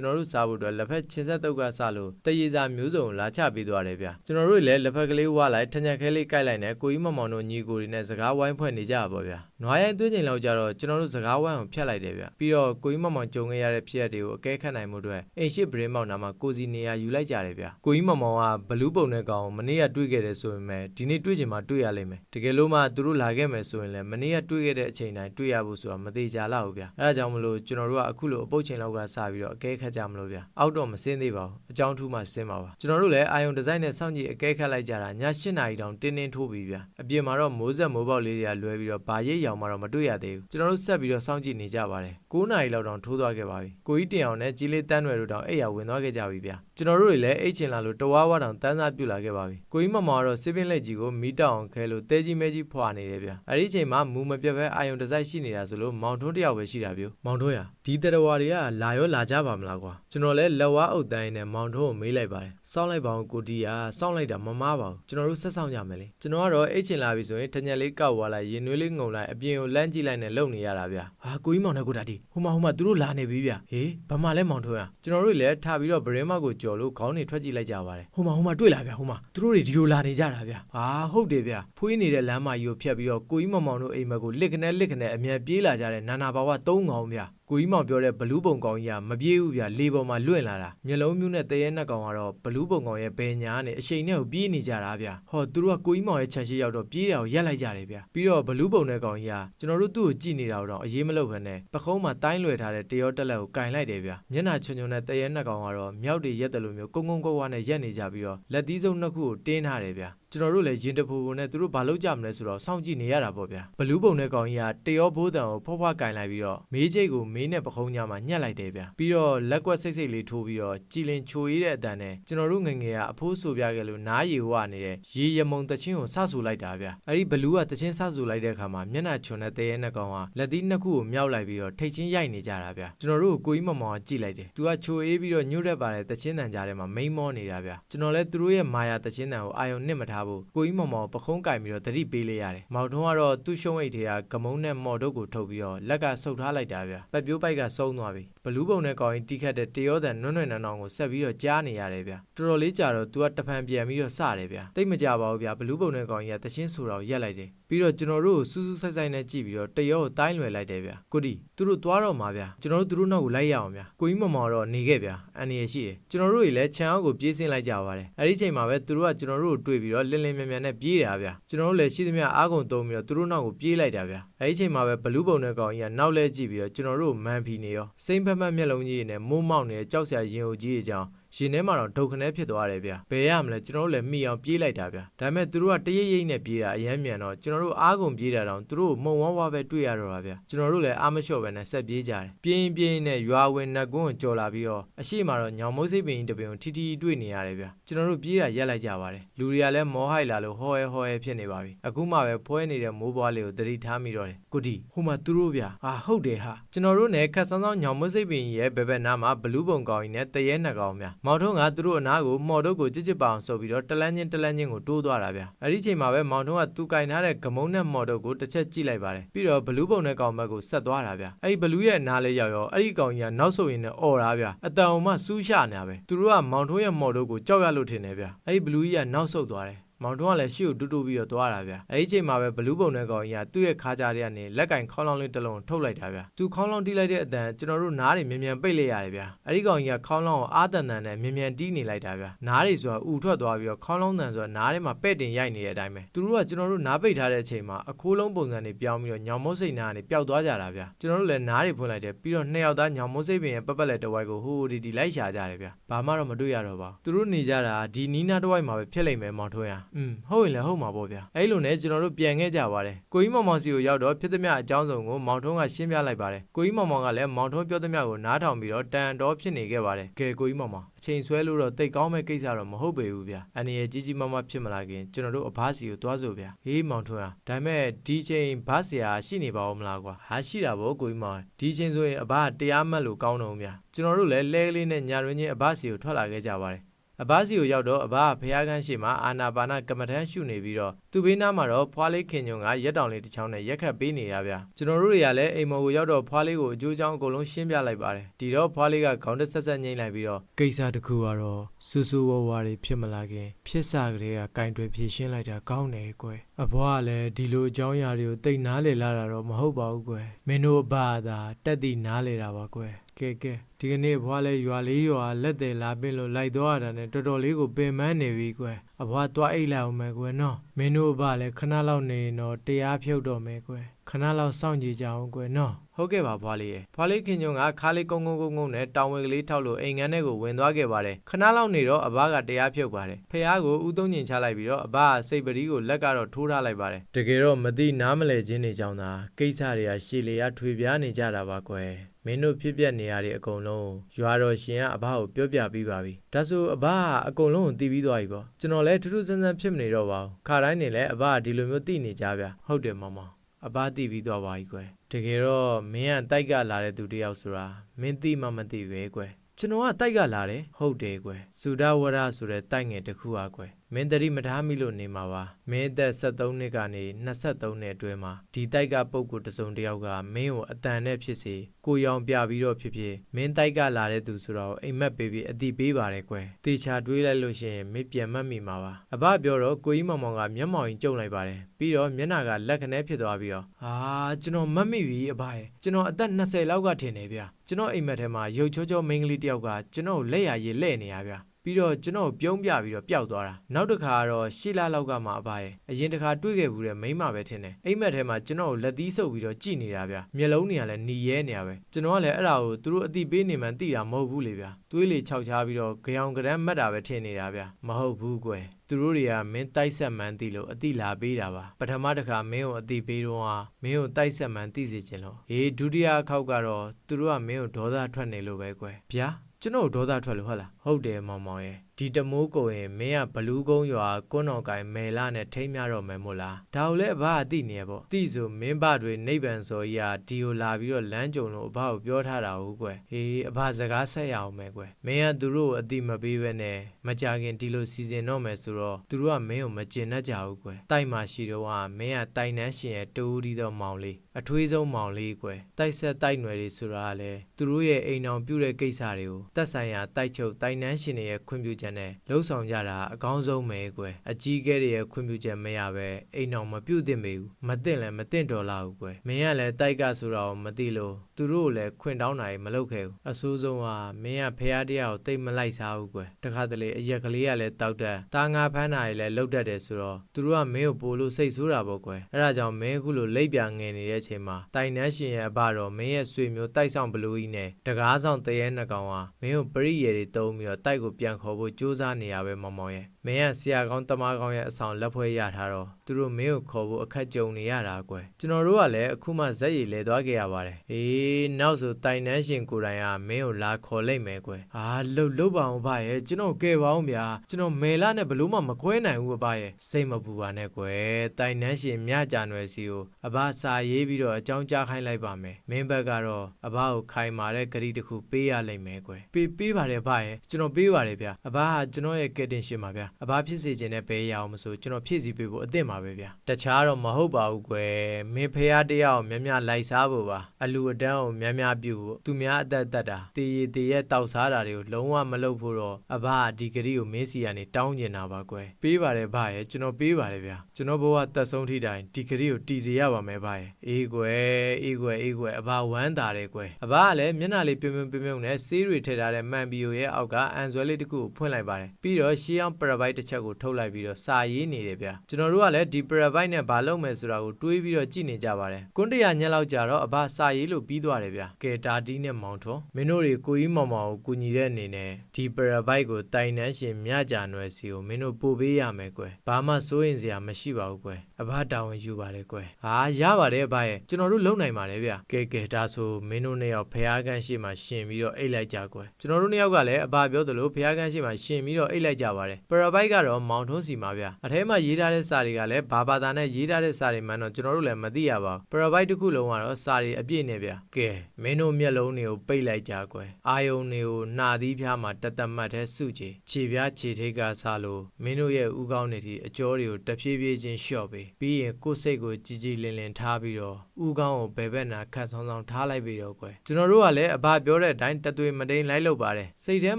[SPEAKER 1] န်တော်တို့စားဖို့အတွက်လက်ဖက်ချင်းဆက်တုပ်ကစလို့တရေစာမျိုးစုံလာချပေးသွားတယ်ဗျကျွန်တော်တို့လည်းလက်ဖက်ကလေးဝါလိုက်ထညက်ခဲလေးကိုက်လိုက်နဲ့ကိုကြီးမမောင်တို့ညီကိုတွေနဲ့စကားဝိုင်းဖွဲ့နေကြပါဗျ နွားရိုင်းသွင်းချိန်လောက်ကြတော့ကျွန်တော်တို့စကားဝိုင်းကိုဖျက်လိုက်တယ်ဗျပြီးတော့ကိုကြီးမမောင်ကြုံခဲ့ရတဲ့ဖြစ်ရပ်တွေကိုအကဲခတ်နိုင်မှုအတွက်အိမ်ရှိဗရင်မောင်နာမှာကိုစီနေရာယူလိုက်ကြတယ်ဗျကိုကြီးမမောင်ကဘလူးပုံနဲ့ကောင်မနေ့ကတွေ့ခဲ့တယ်ဆိုရင်ပဲဒီနေ့တွေ့ချင်မှတွေ့ရလိမ့်မယ်တကယ်လို့မှသူတို့လာခဲ့မယ်ဆိုရင်လည်းမနေ့ကတွေ့ခဲ့တဲ့အချိန်တိုင်းတွေ့ရဖို့ဆိုတာမသေးကြလောက်ဘူးဗျအဲဒါကြောင့်မလို့ကျွန်တော်တို့ကအခုလိုအပုတ်ချိန်လောက်ကစပြီးတော့အကဲခတ်ကြမလို့ဗျအောက်တော့မစင်းသေးပါဘူးအကြောင်းထူးမှစင်းပါပါကျွန်တော်တို့လည်းအာယုံဒီဇိုင်းနဲ့စောင့်ကြည့်အကဲခတ်လိုက်ကြတာည8နာရီတောင်တင်းတင်းထိုးပြီးဗျအပြင်မှာတော့မိုးဆက်မိုးပေါက်လေးတွေကလွဲပြီးတော့ဘာရိပ်ရောင်မှတော့မတွေ့ရသေးဘူးကျွန်တော်တို့ဆက်ပြီးတော့စောင့်ကြည့်နေကြပါတယ်9နာရီလောက်တောင်ထိုးသွားခဲ့ပါပြီကိုကြီးတင်အောင်နဲ့ကြီးလေးတန်းရွယ်တို့တောင်အိယာဝင်သွားခဲ့ကြပြီဗျကျွန်တော်တို့တွေလည်းအိတ်ချင်လာလို့တဝါဝါတောင်တန်းစားပြူလာခဲ့ပါပြီကိုကြီးမမောင်ကတော့စစ်ပင်းလက်ကြီးကိုမီးတောက်အောင်ခဲလို့တဲကြီးမဲကြီးဖွာနေတယ်ဗျအဲ့ဒီအချိန်မှာမူမပြတ်ပဲအာယုံဒီဇိုင်းရှိနေတာဆိုလို့မောင်ထွန်းတယောက်ပဲရှိတာဗျမောင်ထွန်းရဒီတရဝါတွေကလာရောလာကြပါမလားကွာကျွန်တော်လည်းလက်ဝါအုပ်တိုင်းနဲ့မောင်ထွန်းကိုမေးလိုက်ပါတယ်စောင်းလိုက်ပါအောင်ကိုတီးကစောင်းလိုက်တာမမားပါဘူးကျွန်တော်တို့ဆက်ဆောင်ကြမယ်လေကျွန်တော်ကတော့အိတ်ချင်လာပြီဆိုရင်တညက်လေးကောက်သွားလိုက်ရင်နွေးလေးငုံလိုက်အပြင်ကိုလမ်းကြည့်လိုက်နဲ့လုံနေရတာဗျဟာကိုကြီးမောင်နဲ့ကိုတာတီဟိုမှာဟိုမှာသူတို့လာနေပြီဗျဟေးဘာမှလဲမောင်ထွန်းရကျွန်တော်တို့လည်းထားပြီးတော့ဗရင်မောက်ကိုကြော်လို့ခေါင်းတွေထွက်ကြည့်လိုက်ကြပါတယ်ဟိုမှာဟိုမှာတွေ့လာဗျဟိုမှာသူတို့တွေဒီလိုလာနေကြတာဗျဟာဟုတ်တယ်ဗျဖွေးနေတဲ့လမ်းမကြီးကိုဖြတ်ပြီးတော့ကိုကြီးမောင်မောင်တို့အိမ်မက်ကိုလစ်ခနဲ့လစ်ခနဲ့အမြန်ပြေးလာကြတဲ့နာနာဘာဝ၃ငောင်းဗျ ကိုကြီးမောင်ပြောတဲ့ဘလူးပုံကောင်ကြီးကမပြေးဘူးဗျလေပေါ်မှာလွင့်လာတာမျက်လုံးမျိုးနဲ့တရေနှက်ကောင်ကတော့ဘလူးပုံကောင်ရဲ့ဘယ်ညာနဲ့အရှိန်နဲ့ကိုပြေးနေကြတာဗျဟောသူတို့ကကိုကြီးမောင်ရဲ့ခြံရှိရောက်တော့ပြေးတာကိုရက်လိုက်ကြတယ်ဗျပြီးတော့ဘလူးပုံတဲ့ကောင်ကြီးကကျွန်တော်တို့သူ့ကိုကြည့်နေတာတော့အရေးမလုပ်ဘဲနဲ့ပခုံးမှာတိုင်းလွယ်ထားတဲ့တရောတက်လက်ကိုကင်လိုက်တယ်ဗျမျက်နှာချွန်ချွန်နဲ့တရေနှက်ကောင်ကတော့မြောက်တွေရက်တယ်လို့မျိုးကုန်းကုန်းကွာကွာနဲ့ရက်နေကြပြီးတော့လက်သီးစုံနှစ်ခုကိုတင်းထားတယ်ဗျ ကျွန်တော်တို့လည်းရင်တပူပူနဲ့သူတို့ဘာလုပ်ကြမလဲဆိုတော့စောင့်ကြည့်နေရတာပေါ့ဗျာဘလူးပုံတဲ့ကောင်ကြီးကတရောဘိုးတန်ကိုဖွားဖွားကင်လိုက်ပြီးတော့မေးချိတ်ကိုမေးနဲ့ပခုံးညမှာညှက်လိုက်တယ်ဗျာပြီးတော့လက်ကွက်စိတ်စိတ်လေးထိုးပြီးတော့ကြည်လင်ချိုရည်တဲ့အတန်နဲ့ကျွန်တော်တို့ငငယ်ကအဖိုးဆိုပြခဲ့လို့နားရီဝနေတဲ့ရေရမုံတချင်းကိုဆဆူလိုက်တာဗျာအဲ့ဒီဘလူးကတချင်းဆဆူလိုက်တဲ့အခါမှာမျက်နှာချွန်တဲ့တဲရဲနဲ့ကောင်ကလက်သီးနှစ်ခုကိုမြောက်လိုက်ပြီးတော့ထိတ်ချင်းရိုက်နေကြတာဗျာကျွန်တော်တို့ကိုကိုကြီးမမောင်ကကြည့်လိုက်တယ်သူကချိုအေးပြီးတော့ညှို့ရက်ပါတဲ့တချင်းတန်ကြားထဲမှာမိန်မောနေတာဗျာကျွန်တော်လည်းသူတို့ရဲ့မာယာတချင်းတန်ကိုအာယုံနစ်မထားဘူးကိုကြီးမမောင်ပခုံးကင်ပြီးတော့တတိပေးလိုက်ရတယ်မောင်ထုံးကတော့သူ့ရှုံးအိတ်ထဲကဂမုံနဲ့မော်တို့ကိုထုတ်ပြီးတော့လက်ကဆုပ်ထားလိုက်တာဗျာပတ်ပြိုးပိုက်ကစုံသွားပြီ ဘလူးပုံနဲ့ကောင်ရင်တီးခတ်တဲ့တရောတန်နွန်းနွန်းနန်းနောင်ကိုဆက်ပြီးတော့ကြားနေရတယ်ဗျာတော်တော်လေးကြာတော့သူကတဖန်ပြန်ပြီးတော့စတယ်ဗျာတိတ်မကြပါဘူးဗျာဘလူးပုံနဲ့ကောင်ကြီးကတချင်းဆူတော့ရက်လိုက်တယ်ပြီးတော့ကျွန်တော်တို့ကိုစူးစူးဆိုင်ဆိုင်နဲ့ကြည့်ပြီးတော့တရောကိုတိုင်းလွယ်လိုက်တယ်ဗျာကိုဒီသူတို့သွားတော့မှာဗျာကျွန်တော်တို့သူတို့နောက်ကိုလိုက်ရအောင်ဗျာကိုကြီးမမောင်တော့နေခဲ့ဗျာအန်ရရှိတယ်ကျွန်တော်တို့တွေလည်းခြံအောက်ကိုပြေးဆင်းလိုက်ကြပါတယ်အဲ့ဒီချိန်မှာပဲသူတို့ကကျွန်တော်တို့ကိုတွေ့ပြီးတော့လင်းလင်းမြန်မြန်နဲ့ပြေးတာဗျာကျွန်တော်တို့လည်းရှိသမျှအားကုန်သုံးပြီးတော့သူတို့နောက်ကိုပြေးလိုက်တာဗျာအဲ့ဒီချိန်မှာပဲဘလူးပုံနဲ့ကောင်ကြီးကနောက်လဲကြည့်ပြီးတော့ကျွန်တော်တို့မန်ဖီနေရောစိမ့်ဖက်ဖက်မျက်လုံးကြီးနဲ့မိုးမောက်နေတဲ့ကြောက်စရာရင်အုပ်ကြီးအကြောင်း ရင်ထဲမှာတော့ဒုက္ခနဲ့ဖြစ်သွားတယ်ဗျဘယ်ရမလဲကျွန်တော်တို့လည်းမိအောင်ပြေးလိုက်တာဗျဒါပေမဲ့သူတို့ကတရိပ်ရိပ်နဲ့ပြေးတာအယမ်းမြန်တော့ကျွန်တော်တို့အားကုန်ပြေးတာတော့သူတို့မှုံဝါးဝါးပဲတွေ့ရတော့တာဗျကျွန်တော်တို့လည်းအားမလျှော့ပဲနဲ့ဆက်ပြေးကြတယ်ပြင်းပြင်းနဲ့ရွာဝင်နှက်ကွန်းကိုကြော်လာပြီးတော့အရှိမတော့ညောင်မိုးစိတ်ပင်ကြီးတစ်ပင်ကိုထီထီတွေ့နေရတယ်ဗျကျွန်တော်တို့ပြေးတာရက်လိုက်ကြပါတယ်လူတွေကလည်းမောဟိုက်လာလို့ဟောရဲဟောရဲဖြစ်နေပါပြီအခုမှပဲဖွဲနေတဲ့မိုးပွားလေးကိုတတိထားမိတော့တယ်ကိုတီဟိုမှာသူတို့ဗျအာဟုတ်တယ်ဟာကျွန်တော်တို့နဲ့ခက်ဆန်းဆန်းညောင်မိုးစိတ်ပင်ကြီးရဲ့ဘယ်ဘက်နားမှာဘလူးပုံကောင်ကြီးနဲ့တရဲနှက်ကောင်ဗျမောင်ထုံးကသူတို့အနားကိုမော်တို့ကိုကြစ်ကြစ်ပအောင်ဆိုပြီးတော့တလန်းချင်းတလန်းချင်းကိုတိုးသွားတာဗျအဲ့ဒီချိန်မှာပဲမောင်ထုံးကသူကင်ထားတဲ့ဂမုံနဲ့မော်တို့ကိုတစ်ချက်ကြည့်လိုက်ပါတယ်ပြီးတော့ဘလူးပုံနဲ့ကောင်ဘက်ကိုဆက်သွားတာဗျအဲ့ဒီဘလူးရဲ့နားလေးရောက်ရောအဲ့ဒီကောင်ကြီးကနောက်ဆုတ်ရင်းနဲ့អော်တာဗျအတန်အောင်မှစူးရှနေတာပဲသူတို့ကမောင်ထုံးရဲ့မော်တို့ကိုကြောက်ရလို့ထင်တယ်ဗျအဲ့ဒီဘလူးကြီးကနောက်ဆုတ်သွားတယ် မောင်တွန်းကလည်းရှေ့ကိုတူတူပြီးတော့သွားတာဗျအဲ့ဒီချိန်မှာပဲဘလူးပုံနဲ့ကောင်ကြီးကသူ့ရဲ့ခါးကြားထဲကနေလက်ကင်ခေါင်းလောင်းလေးတစ်လုံးထုတ်လိုက်တာဗျသူခေါင်းလောင်းတီးလိုက်တဲ့အတန်ကျွန်တော်တို့နားတွေမြန်မြန်ပိတ်လိုက်ရတယ်ဗျအဲ့ဒီကောင်ကြီးကခေါင်းလောင်းကိုအာတန်တန်နဲ့မြန်မြန်တီးနေလိုက်တာဗျနားတွေဆိုတာဥထွက်သွားပြီးတော့ခေါင်းလောင်းတန်ဆိုတာနားထဲမှာပဲ့တင်ရိုက်နေတဲ့အတိုင်းပဲသူတို့ကကျွန်တော်တို့နားပိတ်ထားတဲ့အချိန်မှာအခိုးလုံးပုံစံတွေပြောင်းပြီးတော့ညောင်မုတ်စိတ်နားကနေပျောက်သွားကြတာဗျကျွန်တော်တို့လည်းနားတွေဖွင့်လိုက်တယ်ပြီးတော့နှစ်ယောက်သားညောင်မုတ်စိတ်ပင်ရဲ့ပတ်ပတ်လက်တစ်ဝိုက်ကိုဟိုဟိုဒီဒီလိုက်ရှာကြတယ်ဗျဘာမှတော့မတွေ့ရတော့ပါဘူးသူတို့နေကြတာဒီနီးနားတစ်ဝိုက်မှာပဲဖြစ်လိမ့်မယ်မောင်ထွန်းရอืมဟုတ်ရင်လည်းဟုတ်မှာပေါ့ဗျာအဲ့လိုနဲ့ကျွန်တော်တို့ပြန်ခဲ့ကြပါတယ်ကိုကြီးမောင်မောင်စီကိုရောက်တော့ဖြစ်သမျှအကြောင်းစုံကိုမောင်ထုံးကရှင်းပြလိုက်ပါတယ်ကိုကြီးမောင်မောင်ကလည်းမောင်ထုံးပြောသမျှကိုနားထောင်ပြီးတော့တန်တော်ဖြစ်နေခဲ့ပါတယ်ကဲကိုကြီးမောင်မောင်အချိန်ဆွဲလို့တော့တိတ်ကောင်းမဲ့ကိစ္စတော့မဟုတ်ပေဘူးဗျာအန်ရကြီးကြီးမားမားဖြစ်မလာခင်ကျွန်တော်တို့အဘစီကိုသွားစို့ဗျာဟေးမောင်ထုံးဟာဒါပေမဲ့ဒီချိန်ဘဆရာရှိနေပါဦးမလားကွာဟာရှိတာပေါ့ကိုကြီးမောင်ဒီချိန်ဆိုရင်အဘတရားမှတ်လို့ကောင်းတော့ဗျာကျွန်တော်တို့လည်းလဲကလေးနဲ့ညာရင်းချင်းအဘစီကိုထွက်လာခဲ့ကြပါတယ် အဘစီကိုရောက်တော့အဘကဖះကန်းရှိမှအာနာပါနာကမ္မထမ်းရှုနေပြီးတော့သူ့ဘေးနားမှာတော့ဖွားလေးခင်ညုံကရက်တောင်လေးတစ်ချောင်းနဲ့ရက်ခတ်ပေးနေရဗျကျွန်တော်တို့တွေကလည်းအိမ်မော်ကိုရောက်တော့ဖွားလေးကိုအကျိုးချောင်းအကုန်လုံးရှင်းပြလိုက်ပါတယ်ဒီတော့ဖွားလေးကခေါင်းတက်ဆက်ဆက်ငိမ့်လိုက်ပြီးတော့ကိစ္စတစ်ခုကတော့စူးစူးဝါးဝါတွေဖြစ်မလာခင်ဖြစ်စာကလေးကကင်တွယ်ဖြေရှင်းလိုက်တာကောင်းတယ်ကွယ်အဘွားကလည်းဒီလိုအကြောင်းအရာတွေကိုတိတ်နားလေလာတာတော့မဟုတ်ပါဘူးကွယ်မင်းတို့အဘသာတက်တည်နားလေတာပါကွယ် ကဲကဲဒီကနေ့အဘွားလဲရွာလေးရွာလက်တယ်လာပင်းလို့လိုက်သွားရတာနဲ့တော်တော်လေးကိုပင်ပန်းနေပြီကွယ်အဘွားသွားအိတ်လိုက်အောင်မယ်ကွယ်နော်မင်းတို့အဘလည်းခဏလောက်နေရင်တော့တရားဖြုတ်တော့မယ်ကွယ်ခဏလောက်စောင့်ကြည့်ကြအောင်ကွယ်နော်ဟုတ်ကဲ့ပါဘွားလေးရဲ့ဘွားလေးခင်ညုံကခါးလေးကုန်းကုန်းကုန်းကုန်းနဲ့တောင်ဝဲကလေးထောက်လို့အိမ်ငန်းထဲကိုဝင်သွားခဲ့ပါတယ်ခဏလောက်နေတော့အဘကတရားဖြုတ်ပါတယ်ဖះကိုဥသုံးညင်ချလိုက်ပြီးတော့အဘကစိတ်ပရီးကိုလက်ကတော့ထိုးထားလိုက်ပါတယ်တကယ်တော့မသိနားမလဲခြင်းနေကြောင်းသာကိစ္စတွေကရှည်လျာထွေပြားနေကြတာပါကွယ် မင်းတို့ဖြစ်ပျက်နေရတဲ့အကုန်လုံးရွာတော်ရှင်ကအဘကိုပြောပြပြီးပါပြီဒါဆိုအဘကအကုန်လုံးကိုတီးပြီးသွားပြီပေါ့ကျွန်တော်လည်းထူးထူးဆန်းဆန်းဖြစ်မနေတော့ပါဘူးခါတိုင်းနေလဲအဘကဒီလိုမျိုးတီးနေကြဗျဟုတ်တယ်မောင်မောင်အဘတီးပြီးသွားပါပြီကွယ်တကယ်တော့မင်းကတိုက်ကလာတဲ့သူတစ်ယောက်ဆိုတာမင်းသိမှမသိပဲကွယ်ကျွန်တော်ကတိုက်ကလာတယ်ဟုတ်တယ်ကွယ်စူဒဝရဆိုတဲ့တိုက်ငယ်တစ်ခုอ่ะကွယ် မင်းတတိမထားမိလို့နေမှာပါမင်းအသက်73နှစ်ကနေ23နှစ်အတွင်းမှာဒီတိုက်ကပုံကိုတစ်စုံတစ်ယောက်ကမင်းကိုအတန်နဲ့ဖြစ်စေကိုရောင်ပြပြီးတော့ဖြစ်ဖြစ်မင်းတိုက်ကလာတဲ့သူဆိုတော့အိမ်မက်ပေးပြီးအတိပေးပါတယ်ကွယ်တေချာတွေးလိုက်လို့ရှိရင်မင်းပြန်မှတ်မိမှာပါအဘပြောတော့ကိုကြီးမောင်မောင်ကမျက်မှောင်ကြီးကျုံလိုက်ပါတယ်ပြီးတော့မျက်နှာကလက်ခနဲဖြစ်သွားပြီးတော့ဟာကျွန်တော်မှတ်မိပြီအဘရဲ့ကျွန်တော်အသက်20လောက်ကထင်တယ်ဗျကျွန်တော်အိမ်မက်ထဲမှာရုပ်ချောချောမိန်းကလေးတစ်ယောက်ကကျွန်တော်ကိုလက်ရရည်လဲ့နေရဗျ ပြီးတော့ကျွန်တော်ပြုံးပြပြီးတော့ပျောက်သွားတာနောက်တစ်ခါကတော့ရှီလာလောက်ကမှအဘရဲ့အရင်တစ်ခါတွေ့ခဲ့ဘူးတဲ့မိန်းမပဲထင်တယ်အိမ်မက်ထဲမှာကျွန်တော်ကိုလက်သီးဆုပ်ပြီးတော့ကြည်နေတာဗျမျက်လုံးတွေကလည်းหนีရဲနေတာပဲကျွန်တော်ကလည်းအဲ့ဒါကိုသူတို့အတိပေးနေမှန်းသိတာမဟုတ်ဘူးလေဗျသွေးလေခြောက်ချားပြီးတော့ကြောင်ကရမ်းမတ်တာပဲထင်နေတာဗျမဟုတ်ဘူးကွယ်သူတို့တွေကမင်းတိုက်ဆက်မှန်းသိလို့အတိလာပေးတာပါပထမတစ်ခါမင်းကိုအတိပေးတော့ဟာမင်းကိုတိုက်ဆက်မှန်းသိစေချင်လို့ဟေးဒုတိယအခေါက်ကတော့သူတို့ကမင်းကိုဒေါသထွက်နေလို့ပဲကွယ်ဗျာ ကျွန်တော်ဒေါသထွက်လို့ဟုတ်လားဟုတ်တယ်မောင်မောင်ရဲ့ဒီတမိုးကိုရင်မင်းကဘလူးကုန်းရွာကွန်းတော်ကိုင်မယ်လာနဲ့ထိမ့်မြတော့မယ်မို့လားဒါကိုလည်းအဘကသိနေရပေါ့သိဆိုမင်းဘတွေနိဗ္ဗာန်စော်ကြီးကဒီကိုလာပြီးတော့လမ်းကြုံလို့အဘကိုပြောထားတာဟုတ်ကွယ်ဟေးအဘစကားဆက်ရအောင်မယ်ကွယ်မင်းကသူတို့ကိုအတိမပေးဘဲနဲ့မကြခင်ဒီလိုစီစဉ်တော့မယ်ဆိုတော့သူတို့ကမင်းကိုမကျင်တတ်ကြဘူးကွယ်တိုက်မှရှိတော့ကမင်းကတိုင်နှန်းရှင်ရဲ့တူဦးဒီတော့မောင်လေး အထွေးဆုံးမောင်လေးကွယ်တိုက်ဆက်တိုက်နယ်တွေဆိုတာကလည်းသူတို့ရဲ့အိမ်အောင်ပြုတဲ့ကိစ္စတွေကိုတက်ဆိုင်ရာတိုက်ချုပ်တိုင်နှန်းရှင်တွေရဲ့ခွင့်ပြုချက်နဲ့လှုပ်ဆောင်ကြတာအကောင်းဆုံးပဲကွယ်အကြီးကဲတွေရဲ့ခွင့်ပြုချက်မရပဲအိမ်အောင်မပြုတ်သင့်ပေဘူးမသင့်လည်းမသင့်တော်လာဘူးကွယ်မင်းကလည်းတိုက်ကဆိုတော့မသိလို့သူတို့ကိုလည်းခွင့်တောင်းတာမလုပ်ခဲ့ဘူးအဆိုးဆုံးကမင်းကဖះတရားကိုတိတ်မလိုက်စားဘူးကွယ်တခါတလေအရက်ကလေးကလည်းတောက်တက်တာငါဖမ်းတာတွေလည်းလှုပ်တတ်တယ်ဆိုတော့သူတို့ကမင်းကိုပို့လို့စိတ်ဆိုးတာပေါ့ကွယ်အဲ့ဒါကြောင့်မင်းအခုလိုလိပ်ပြငယ်နေတဲ့အချိန်မှာတိုင်နှန်းရှင်ရဲ့အဘတော်မင်းရဲ့ဆွေမျိုးတိုက်ဆောင်ဘလူးကြီးနဲ့တကားဆောင်တရဲနှစ်ကောင်ဟာမင်းကိုပရိယေတွေတုံးပြီးတော့တိုက်ကိုပြန်ခေါ်ဖို့ကြိုးစားနေရပဲမောင်မောင်ရဲ့မင်းကဆရာကောင်းတမကောင်းရဲ့အဆောင်လက်ဖွဲ့ရထားတော့သူတို့မင်းကိုခေါ်ဖို့အခက်ကြုံနေရတာကွယ်ကျွန်တော်တို့ကလည်းအခုမှဇက်ရည်လဲသွားခဲ့ရပါတယ်အေးနောက်ဆိုတိုင်နှန်းရှင်ကိုယ်တိုင်ကမင်းကိုလာခေါ်လိုက်မယ်ကွယ်ဟာလှုပ်လှုပ်ပါအောင်ဗျရဲ့ကျွန်တော်ကဲပါအောင်ဗျာကျွန်တော်မဲလာနဲ့ဘလို့မှမကွဲနိုင်ဘူးဗျရဲ့စိတ်မပူပါနဲ့ကွယ်တိုင်နှန်းရှင်မြကြနွယ်စီကိုအဘစာရေးပြီးတော့အကြောင်းကြားခိုင်းလိုက်ပါမယ်မင်းဘက်ကတော့အဘကိုခိုင်မာတဲ့ဂရီတစ်ခုပေးရလိမ့်မယ်ကွယ်ပေးပေးပါတယ်ဗျရဲ့ကျွန်တော်ပေးပါတယ်ဗျအဘဟာကျွန်တော်ရဲ့ကယ်တင်ရှင်ပါဗျအဘဖြစ်စေခြင်းနဲ့ဘဲရအောင်မဆိုကျွန်တော်ဖြည့်ဆည်းပေးဖို့အသင့်ပါပဲဗျတခြားတော့မဟုတ်ပါဘူးကွယ်မင်းဖះတရားကိုများများလိုက်စားဖို့ပါအလူအတန်းကိုများများပြုဖို့သူများအသက်သက်တာတည်ရည်တည်ရဲ့တောက်စားတာတွေကိုလုံးဝမလုပ်ဖို့တော့အဘကဒီဂရီကိုမင်းစီကနေတောင်းကျင်တာပါကွယ်ပေးပါတယ်ဗျရဲ့ကျွန်တော်ပေးပါတယ်ဗျကျွန်တော်ဘဝတက်ဆုံးထိတိုင်ဒီဂရီကိုတည်စေရပါမယ်ဗျရဲ့အေးကွယ်အေးကွယ်အေးကွယ်အဘဝမ်းတာတယ်ကွယ်အဘကလည်းမျက်နှာလေးပြုံပြုံပြုံပြုံနဲ့ဆေးတွေထည့်ထားတဲ့မန်ဘီယိုရဲ့အောက်ကအန်ဇွဲလေးတစ်ခုကိုဖွင့်လိုက်ပါတယ်ပြီးတော့ရှီအောင်ပရဘိုက်တစ်ချက်ကိုထုတ်လိုက်ပြီးတော့စာရေးနေတယ်ဗျကျွန်တော်တို့ကလည်းဒီပရဘိုက်နဲ့ဘာလုပ်မယ်ဆိုတာကိုတွေးပြီးတော့ကြည့်နေကြပါတယ်ကွန်းတရာညက်လောက်ကြာတော့အဘစာရေးလို့ပြီးသွားတယ်ဗျကဲတာတီးနဲ့မောင်ထွန်းမင်းတို့တွေကိုကြီးမောင်မောင်ကိုကူညီတဲ့အနေနဲ့ဒီပရဘိုက်ကိုတိုင်နှန်းရှင်မြကြနွယ်စီကိုမင်းတို့ပို့ပေးရမယ်ကွယ်ဘာမှစိုးရင်စရာမရှိပါဘူးကွယ်အဘတာဝန်ယူပါတယ်ကွယ်ဟာရပါတယ်အဘရဲ့ကျွန်တော်တို့လုံနိုင်ပါတယ်ဗျကဲကဲဒါဆိုမင်းတို့နှစ်ယောက်ဖះကန်းရှိမှရှင်ပြီးတော့အိတ်လိုက်ကြကွယ်ကျွန်တော်တို့နှစ်ယောက်ကလည်းအဘပြောသလိုဖះကန်းရှိမှရှင်ပြီးတော့အိတ်လိုက်ကြပါတယ်ပရဘိုက်ကတော့မောင်ထွန်းစီမှာဗျအထဲမှာရေးထားတဲ့စာတွေကလည်းဘာဘာသာနဲ့ရေးထားတဲ့စာတွေမှန်တော့ကျွန်တော်တို့လည်းမသိရပါဘူးပရဘိုက်တစ်ခုလုံးကတော့စာတွေအပြည့်နဲ့ဗျကဲမင်းတို့မျက်လုံးတွေကိုပိတ်လိုက်ကြကွယ်အာယုံတွေကိုနှာသီးပြားမှာတသက်မှတ်တဲ့စုကြည်ခြေပြားခြေထိတ်ကစားလို့မင်းတို့ရဲ့ဥကောင်းတွေဒီအကျော်တွေကိုတဖြည်းဖြည်းချင်းလျှော့ပေးပြီးရင်ကိုယ်စိတ်ကိုကြည်ကြည်လင်လင်ထားပြီးတော့ဥကောင်းကိုဘယ်ဘက်နာခတ်ဆောင်ဆောင်ထားလိုက်ပြီးတော့ကွယ်ကျွန်တော်တို့ကလည်းအဘပြောတဲ့အတိုင်းတသွေးမတိန်လိုက်လုပ်ပါတယ်စိတ်ထဲ